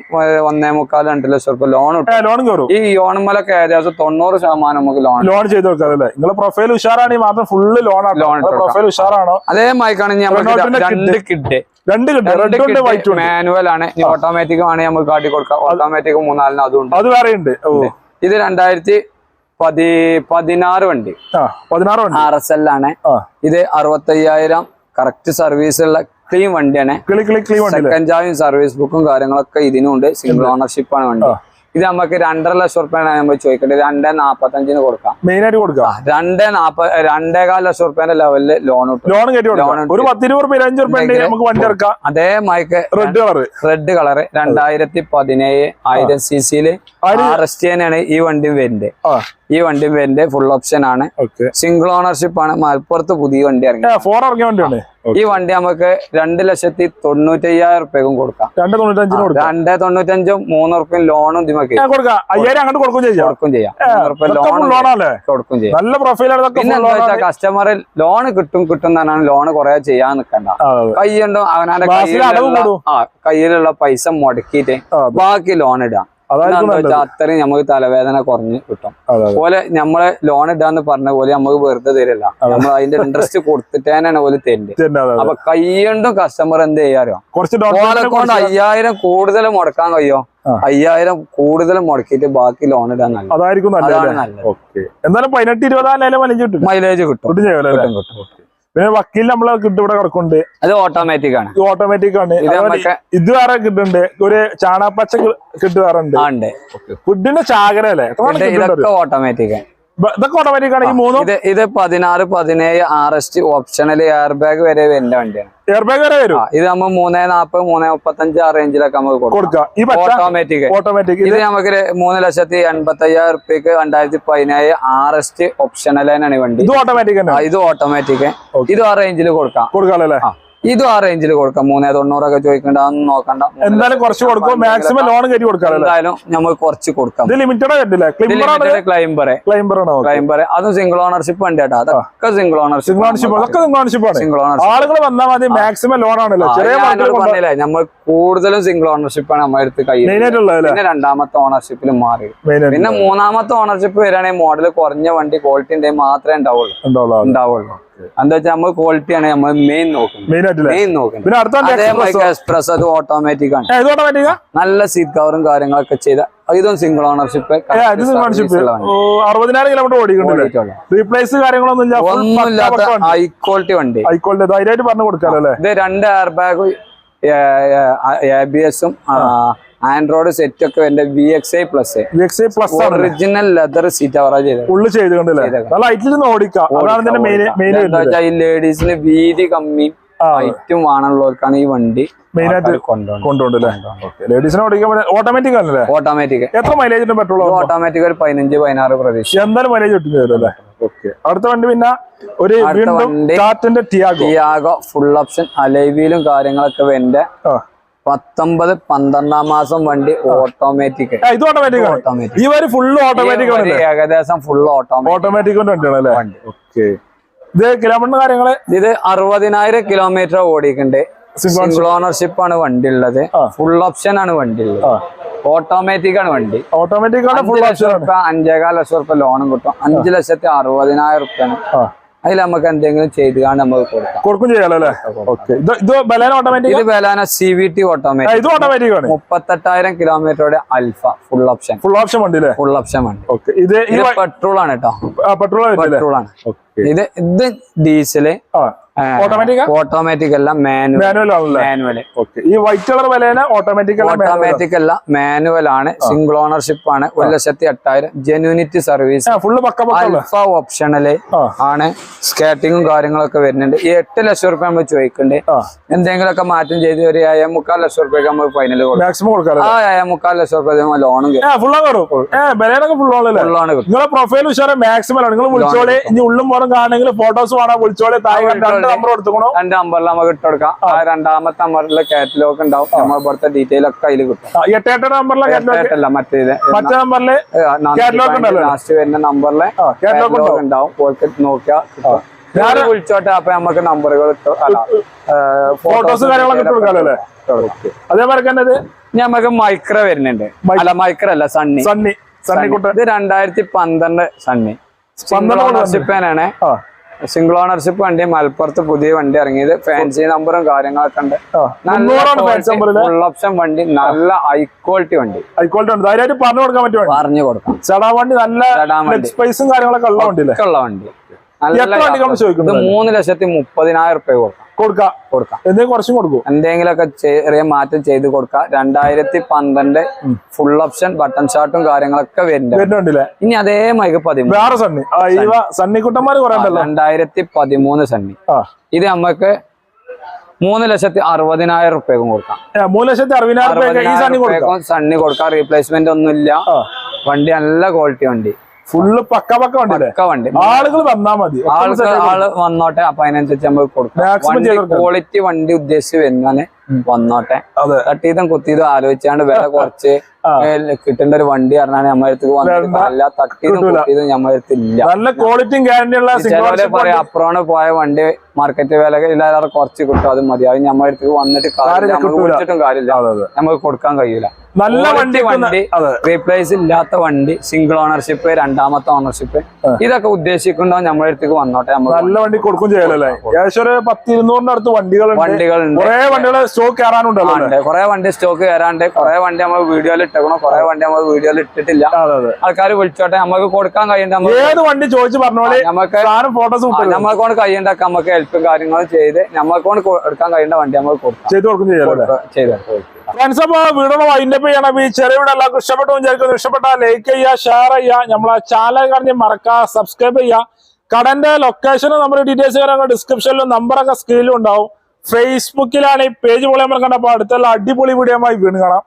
ഒന്നേ മുക്കാൽ രണ്ട് ലക്ഷം റുപ്യ ലോൺ ലോൺ ഈ യോണമലൊക്കെ ഏകദേശം തൊണ്ണൂറ് ശതമാനം നമുക്ക് ലോൺ ലോൺ ചെയ്ത് കൊടുക്കാം നിങ്ങളെ പ്രൊഫൈൽ ഉഷാറാണെങ്കിൽ മാത്രം ഫുള്ള് ലോൺ Loan പ്രൊഫൈൽ ഉഷാറാണോ? അതേ മായിക്കാണെങ്കിൽ രണ്ട് കിഡ് രണ്ട് കിഡ് മാനുവൽ ആണ്. ഓട്ടോമാറ്റിക് ആണ് നമുക്ക് കാട്ടി കൊടുക്കാം. ഓട്ടോമാറ്റിക് മൂന്നാലിന് അതും ഉണ്ട്. അത് വേറെ ഉണ്ട്. ഇത് രണ്ടായിരത്തി പതി പതിനാറ് വണ്ടി. ആ പതിനാറ് വണ്ടി. ആർ എസ് എൽ ആണ് ഇത് അറുപത്തയ്യായിരം കറക്റ്റ് സർവീസ് ഉള്ള ക്ലീൻ വണ്ടിയാണ് സെക്കൻഡ് സർവീസ് ബുക്കും കാര്യങ്ങളൊക്കെ ഇതിനുണ്ട് സിംഗിൾ ഓണർഷിപ്പ് ആണ് വണ്ടി. ഇത് നമുക്ക് രണ്ടര ലക്ഷം റുപ്യാണ് നമ്മൾ ചോദിക്കേണ്ടത്. രണ്ടേ നാപ്പത്തഞ്ചിന് കൊടുക്കാം. മെയിൻ ആയിട്ട് കൊടുക്കാം. രണ്ടേ നാപ്പ രണ്ടേകാൽ ലക്ഷം റുപ്യന്റെ ലെവലിൽ ലോൺ ലോൺ ഒരു ഇറക്കാം അതേ മൈക്ക് റെഡ് കളർ റെഡ് കളർ രണ്ടായിരത്തി പതിനേഴ് ആയിരം സി സിയിൽ ആർ എസ് ടി തന്നെയാണ് ഈ വണ്ടി വരുന്നത്. ഈ വണ്ടി പേരിന്റെ ഫുൾ ഓപ്ഷൻ ആണ്. സിംഗിൾ ഓണർഷിപ്പ് ആണ്. മലപ്പുറത്ത് പുതിയ വണ്ടി ഇറങ്ങി. ഈ വണ്ടി നമുക്ക് രണ്ട് ലക്ഷത്തി തൊണ്ണൂറ്റി അയ്യായിരം റുപ്യക്കും കൊടുക്കാം. രണ്ട് തൊണ്ണൂറ്റഞ്ചും മൂന്ന് റുപ്യം ലോണും കസ്റ്റമറിൽ കൊടുക്കാം. ചെയ്യാം. കൊടുക്കും ചെയ്യാം. ലോൺ വെച്ചാൽ. കസ്റ്റമർ കിട്ടും കിട്ടും എന്നാണ് ലോൺ കുറെ ചെയ്യാൻ നിക്കണ്ട. കൈ ഉണ്ടോ കൈയുണ്ടോ അവനാന്റെ കയ്യിലുള്ള പൈസ മുടക്കിയിട്ട് ബാക്കി ലോൺ ഇടാം. അത്രയും നമുക്ക് തലവേദന കുറഞ്ഞ് കിട്ടും. അതുപോലെ അതെ. പോലെ നമ്മൾ ലോൺ ഇടാന്ന് പറഞ്ഞ പോലെ നമുക്ക് വെറുതെ തരില്ല. നമ്മൾ അതിന്റെ ഇൻട്രസ്റ്റ് കൊടുത്തിട്ടേനാണ് പോലെ തരുന്നത്. അപ്പൊ കൈയ്യണ്ടും കസ്റ്റമർ എന്ത് ചെയ്യാറോ കുറച്ച് down കൊണ്ട് അയ്യായിരം കൂടുതൽ മുടക്കാൻ കഴിയോ. അയ്യായിരം കൂടുതൽ മുടക്കിയിട്ട് ബാക്കി ലോൺ ഇടാൻ അതായിരിക്കും നല്ലത് എന്തായാലും പതിനെട്ട് ഇരുപതായാലും മൈലേജ് കിട്ടും. മൈലേജ് കിട്ടും കിട്ടും. പിന്നെ വക്കീൽ നമ്മളെ കിട്ടും ഇവിടെ കിടക്കുന്നുണ്ട്. അത് ഓട്ടോമാറ്റിക് ആണ്. ഇത് ഓട്ടോമാറ്റിക് ആണ്. ഇത് വേറെ കിട്ടുന്നുണ്ട്. ഒരു ചാണാപ്പച്ച കിട്ട് വേറെ ഉണ്ട്. ഫുഡിന്റെ ചാകര അല്ലേ? ഓട്ടോമാറ്റിക് ബ- ഇതൊക്കെ ഓട്ടോമാറ്റിക് ഈ മൂന്നും? ഇത് ഇത് പതിനാറ് പതിനേഴ് R S T optional air bag വരെ വരുന്ന വണ്ടിയാണ്. എയർ ബാഗ് വരെ? വരും ഇത് നമ്മൾ മൂന്നേ നാപ്പത് മൂന്നേ മുപ്പത്തഞ്ച് ആ റേഞ്ചിലൊക്കെ നമുക്ക് കൊടുക്കാം. ഓട്ടോമാറ്റിക് ഓട്ടോമാറ്റിക് ഇത് നമുക്ക് മൂന്ന് ലക്ഷത്തി എൺപത്തി അയ്യായിരം റുപ്യക്ക് രണ്ടായിരത്തി പതിനേഴ് ആർ എസ് ടി ഓപ്ഷണൽ ആണ് വണ്ടി. ഇത് ഓട്ടോമാറ്റിക് ഇത് ഓട്ടോമാറ്റിക് ഇത് ആ റേഞ്ചിൽ കൊടുക്കാം. കൊടുക്കാം അല്ലേ ഇതും ആ റേഞ്ചിൽ കൊടുക്കാം. മൂന്നേ തൊണ്ണൂറൊക്കെ ചോദിക്കണ്ട അതൊന്നും നോക്കണ്ട. എന്തായാലും കുറച്ച് കൊടുക്കും മാക്സിമം ലോൺ കയറ്റി കൊടുക്കാം എന്തായാലും നമ്മൾ കുറച്ച് കൊടുക്കാം. ലിമിറ്റഡ് ആണോ ക്ലൈംബർ അതും സിംഗിൾ ഓണർഷിപ്പ് ഉണ്ട് കേട്ടോ. അതൊക്കെ single ownership single ownership single ownership ആളുകൾ വന്നാൽ മതി മാക്സിമം ലോൺ ആണല്ലോ. പറഞ്ഞില്ലേ നമ്മൾ കൂടുതലും സിംഗിൾ ഓണർഷിപ്പ് ആണ് നമ്മുടെ അടുത്ത് അല്ലേ? പിന്നെ രണ്ടാമത്തെ ഓണർഷിപ്പിൽ മാറി. പിന്നെ മൂന്നാമത്തെ ഓണർഷിപ്പ് വരികയാണെങ്കിൽ മോഡൽ കുറഞ്ഞ വണ്ടി ക്വാളിറ്റി ഉണ്ടെങ്കിൽ മാത്രമേ ഉണ്ടാവുള്ളൂ. ഉണ്ടാവുള്ളൂ. എന്താ വെച്ചാൽ നമ്മൾ ക്വാളിറ്റിയാണ് നമ്മൾ മെയിൻ നോക്കുന്നത്. എക്സ്പ്രസ് അത് ഓട്ടോമാറ്റിക് ആണ്. നല്ല സീറ്റ് കവറും കാര്യങ്ങളൊക്കെ ചെയ്ത ഇതും സിംഗിൾ ഓണർഷിപ്പ് അറുപതിനായിരം കിലോമീറ്റർ ഓടിക്കണ്ടല്ലേ റീപ്ലേസ് കാര്യങ്ങളൊന്നും ഇല്ല ഫുൾ ഒന്നുമില്ലാത്ത ഹൈ ക്വാളിറ്റി വണ്ടി. ആയിക്കോട്ടെ ധൈര്യമായിട്ട് പറഞ്ഞു കൊടുക്കാലോ അല്ലേ? ഇത് രണ്ട് എയർ ബാഗ് എ ബി എസും ആൻഡ്രോയിഡ് സെറ്റ് ഒക്കെ വരുന്ന V X I plus plus original leather seat അവറാ ചെയ്തത്. ഈ ലേഡീസിന് വീതി കമ്മി. ഹൈറ്റും വേണമുള്ളവർക്കാണ് ഈ വണ്ടി ഓട്ടോമാറ്റിക് ആണല്ലേ? ഓട്ടോമാറ്റിക് എത്ര മൈലേജിന്റെ പെട്രോൾ ഓട്ടോമാറ്റിക് ഒരു പതിനഞ്ച് പതിനാറ് പ്രതീക്ഷ എന്തായാലും മൈലേജ് കിട്ടും അല്ലേ? ഓക്കെ അടുത്ത വണ്ടി പിന്നെ ഒരു ടിയാഗോ ടിയാഗോ ഫുൾ ഓപ്ഷൻ അലൈവിയിലും കാര്യങ്ങളൊക്കെ ആ. പത്തൊമ്പത് പന്ത്രണ്ടാം മാസം വണ്ടി ഓട്ടോമാറ്റിക് ഇത് ഓട്ടോമാറ്റിക് ഓട്ടോമാറ്റിക് ഈ വരി ഫുള്ള് ഓട്ടോമാറ്റിക് ഏകദേശം ഫുൾ ഓട്ടോമാറ്റിക് ഓട്ടോമാറ്റിക് വണ്ടിയാണ് അല്ലേ? വണ്ടി. ഓക്കെ. ഇത് കിലോമീറ്റർ കാര്യങ്ങൾ? ഇത് അറുപതിനായിരം കിലോമീറ്റർ ഓടിക്കണ്ട് സിംഗിൾ ഓണർഷിപ്പ് ആണ് വണ്ടി ഉള്ളത്. ഫുൾ ഓപ്ഷൻ ആണ് വണ്ടി ഉള്ളത്. ഓട്ടോമാറ്റിക് ആണ് വണ്ടി. ഓട്ടോമാറ്റിക് ആണ് ഫുൾ ഓപ്ഷൻ അഞ്ചേകാൽ ലക്ഷം റുപ്യ ലോണും കിട്ടും. അഞ്ചു ലക്ഷത്തി അറുപതിനായിരം റുപ്യാണ്. അതിൽ നമുക്ക് എന്തെങ്കിലും ചെയ്ത് കാണാൻ നമുക്ക് കൊടുക്കാം. കൊടുക്കും ചെയ്യാലോ അല്ലേ? ഓക്കെ. ഇത് ബലേന ഓട്ടോമാറ്റിക് ഇത് Baleno C V T automatic ഇത് ഓട്ടോമാറ്റിക് ആണ്. മുപ്പത്തെട്ടായിരം കിലോമീറ്ററുടെ alpha full option full option വണ്ടി അല്ലേ? ഫുൾ ഓപ്ഷൻ വണ്ടി. ഓക്കെ. ഇത് പെട്രോൾ ആണ് കേട്ടോ. പെട്രോൾ പെട്രോൾ ആണ് ഇത് ഇത് ഡീസൽ ഓട്ടോമാറ്റിക് ഓട്ടോമാറ്റിക് അല്ല മാനുവൽ മാനുവൽ ഈ വൈറ്റ് കളർ വില ഓട്ടോമാറ്റിക് ഓട്ടോമാറ്റിക് അല്ല മാനുവൽ ആണ്. സിംഗിൾ ഓണർഷിപ്പ് ആണ്. ഒരു ലക്ഷത്തി എട്ടായിരം. Genuinity service full alpha optional ആണ്. സ്കേറ്റിങ്ങും കാര്യങ്ങളൊക്കെ വരുന്നുണ്ട്. ഈ എട്ട് ലക്ഷം റുപ്യ നമ്മൾ ചോദിക്കണ്ടേ. എന്തെങ്കിലുമൊക്കെ മാറ്റം ചെയ്ത് ഒരു ഏഴ് മുക്കാൽ ലക്ഷം റുപ്യക്ക് നമ്മൾ ഫൈനൽ കൊടുക്കും. ആ ഏഴ് മുക്കാൽ ലക്ഷം റുപ്യ ലോണും ഫുള്ളാണ് പ്രൊഫൈൽ ഉഷാറ് മാക്സിമം നിങ്ങൾ വിളിച്ചോളി. ഇനി ഉള്ളും പുറം കാണണമെങ്കിൽ ഫോട്ടോസ് വേണം. വിളിച്ചോളെ. താഴെ കണ്ട രണ്ട് നമ്പർ കൊടുത്തുക്കണോ? രണ്ട് നമ്പറിൽ നമുക്ക് ആ. രണ്ടാമത്തെ നമ്പറിൽ കാറ്റലോഗ് ഉണ്ടാവും. നമ്മൾ ഇവിടുത്തെ ഡീറ്റെയിൽ ഒക്കെ അതിൽ കിട്ടും. മറ്റേത് മറ്റേ നമ്പറിൽ? ലാസ്റ്റ് വരുന്ന നമ്പറിലെ കാറ്റലോഗ് ഉണ്ടാവും. നോക്കിയാ കിട്ടും. ഞാൻ വിളിച്ചോട്ടെ അപ്പൊ നമുക്ക് നമ്പറുകൾ ഫോട്ടോസ് കാര്യങ്ങളൊക്കെ അതേപോലെ തന്നെ നമുക്ക് മൈക്ര വരുന്നുണ്ട്. അല്ല മൈക്ര അല്ല സണ്ണി സണ്ണി സണ്ണി ഇത് രണ്ടായിരത്തി പന്ത്രണ്ട് സണ്ണി പന്ത്രണ്ട് model ഓണർഷിപ്പ് തന്നെയാണ് ആ. സിംഗിൾ ഓണർഷിപ്പ് വണ്ടി മലപ്പുറത്ത് പുതിയ വണ്ടി ഇറങ്ങിയത്. ഫാൻസി നമ്പറും കാര്യങ്ങളൊക്കെ ഉണ്ട്. നല്ല ഓപ്ഷൻ വണ്ടി നല്ല ഹൈ ക്വാളിറ്റി വണ്ടി. ഹൈ ഉണ്ട് ധൈര്യമായിട്ട് പറഞ്ഞു കൊടുക്കാൻ പറ്റും പറഞ്ഞു കൊടുക്കാം ചടാ വണ്ടി നല്ല സ്പൈസും കാര്യങ്ങളൊക്കെ ഉള്ള വണ്ടി ഉള്ള വണ്ടി. മൂന്ന് ലക്ഷത്തി മുപ്പതിനായിരം റുപ്യ കൊടുക്കാം കൊടുക്കാം. കൊടുക്കാം. എന്തെങ്കിലും കുറച്ചും കൊടുക്കും. എന്തെങ്കിലുമൊക്കെ ചെറിയ മാറ്റം ചെയ്ത് കൊടുക്കാം. രണ്ടായിരത്തി പന്ത്രണ്ട് ഫുൾ ഓപ്ഷൻ ബട്ടൺ ഷർട്ടും കാര്യങ്ങളൊക്കെ വരുന്നുണ്ട്. ഇനി അതേ മൈക്ക് പതിമൂന്ന്. വേറെ സണ്ണി. ഉണ്ടല്ലോ. രണ്ടായിരത്തി പതിമൂന്ന് സണ്ണി. ഇത് നമുക്ക് മൂന്ന് ലക്ഷത്തി അറുപതിനായിരം റുപ്യക്കും കൊടുക്കാം. മൂന്ന് ലക്ഷത്തി അറുപതിനായിരം സണ്ണി കൊടുക്കാം. സണ്ണി റീപ്ലേസ്മെന്റ് ഒന്നുമില്ല. ഇല്ല വണ്ടി നല്ല ക്വാളിറ്റി വണ്ടി. ഫുള്ള് പക്ക പക്ക വണ്ടി. വണ്ടി ആളുകൾ വന്നാ മതി. ആൾക്ക് ആൾ വന്നോട്ടെ അപ്പൊ അതിനനുസരിച്ച് നമ്മൾ കൊടുക്കും. ക്വാളിറ്റി വണ്ടി ഉദ്ദേശിച്ച് വരുന്നതാണ് വന്നോട്ടെ. അതെ. തട്ടിയതും കുത്തിയതും ആലോചിച്ചാണ്ട് വില <laughs> കുറച്ച്. കിട്ടേണ്ട ഒരു വണ്ടി പറഞ്ഞാണ് നമ്മുടെ അടുത്ത് വന്നിട്ട് അല്ല കിട്ടൂല. കുത്തിയതും നമ്മുടെ അടുത്ത് ഇല്ല. നല്ല ക്വാളിറ്റിയും ഗ്യാരണ്ടി ഉള്ള ചിലവരെ പറയാം അപ്പുറമാണ് പോയ വണ്ടി മാർക്കറ്റ് വില ഇല്ലാതെ കുറച്ച് കിട്ടും അത് മതി. അത് നമ്മുടെ അടുത്ത് വന്നിട്ട് കാര്യമില്ല. നമ്മൾ. വിളിച്ചിട്ടും കാര്യമില്ല. നമുക്ക് കൊടുക്കാൻ കഴിയില്ല നല്ല വണ്ടി വണ്ടി റീപ്ലേസ് ഇല്ലാത്ത വണ്ടി സിംഗിൾ ഓണർഷിപ്പ് രണ്ടാമത്തെ ഓണർഷിപ്പ് ഇതൊക്കെ ഉദ്ദേശിക്കുന്നുണ്ടോ? നമ്മുടെ അടുത്തേക്ക് വന്നോട്ടെ നല്ല വണ്ടി കൊടുക്കും ചെയ്യലല്ലേ? ഏകദേശം ഒരു പത്ത് ഇരുന്നൂറിന്റെ അടുത്ത് വണ്ടികളുണ്ട്. വണ്ടികളുണ്ട്. കുറെ വണ്ടികൾ സ്റ്റോക്ക് കയറാനുണ്ടല്ലോ അല്ലേ ഉണ്ട്. കുറെ വണ്ടി സ്റ്റോക്ക് കയറാണ്ട് കുറെ വണ്ടി നമ്മൾ വീഡിയോയിൽ ഇട്ടേക്കണം. കുറെ വണ്ടി നമ്മൾ വീഡിയോയിൽ ഇട്ടിട്ടില്ല. ആൾക്കാർ വിളിച്ചോട്ടെ. നമുക്ക് കൊടുക്കാൻ കഴിയണ്ട നമുക്ക് ഏത് വണ്ടി ചോദിച്ചു പറഞ്ഞോളെ നമുക്ക് ഫോട്ടോസ് നമ്മളെ കൊണ്ട് കഴിയണ്ടൊക്കെ നമുക്ക് ഹെൽപ്പും കാര്യങ്ങളും ചെയ്ത് നമ്മളെ കൊണ്ട് എടുക്കാൻ കഴിയേണ്ട വണ്ടി നമ്മൾ ചെയ്തു ചെയ്ത് കൊടുക്കും ചെയ്തു ഫ്രണ്ട്സ് അപ്പൊ വീടിന് വൈൻഡപ്പ് ചെയ്യണം. ഈ ചെറിയ വീട് എല്ലാവർക്കും ഇഷ്ടപ്പെട്ടു വിചാരിക്കുന്നു. ഇഷ്ടപ്പെട്ട ലൈക്ക് ചെയ്യുക ഷെയർ ചെയ്യുക. നമ്മളെ ചാനൽ കറിഞ്ഞ് മറക്കുക സബ്സ്ക്രൈബ് ചെയ്യുക. കടന്റെ ലൊക്കേഷനും നമ്മുടെ ഡീറ്റെയിൽസ് കാര്യങ്ങൾ ഡിസ്ക്രിപ്ഷനിലും നമ്പറൊക്കെ സ്ക്രീനിലും ഉണ്ടാവും. ഫേസ്ബുക്കിലാണ് ഈ പേജ് പോലെ നമ്മൾ കണ്ടപ്പോൾ അടുത്തുള്ള അടിപൊളി വീഡിയോ വീണ് കാണാം.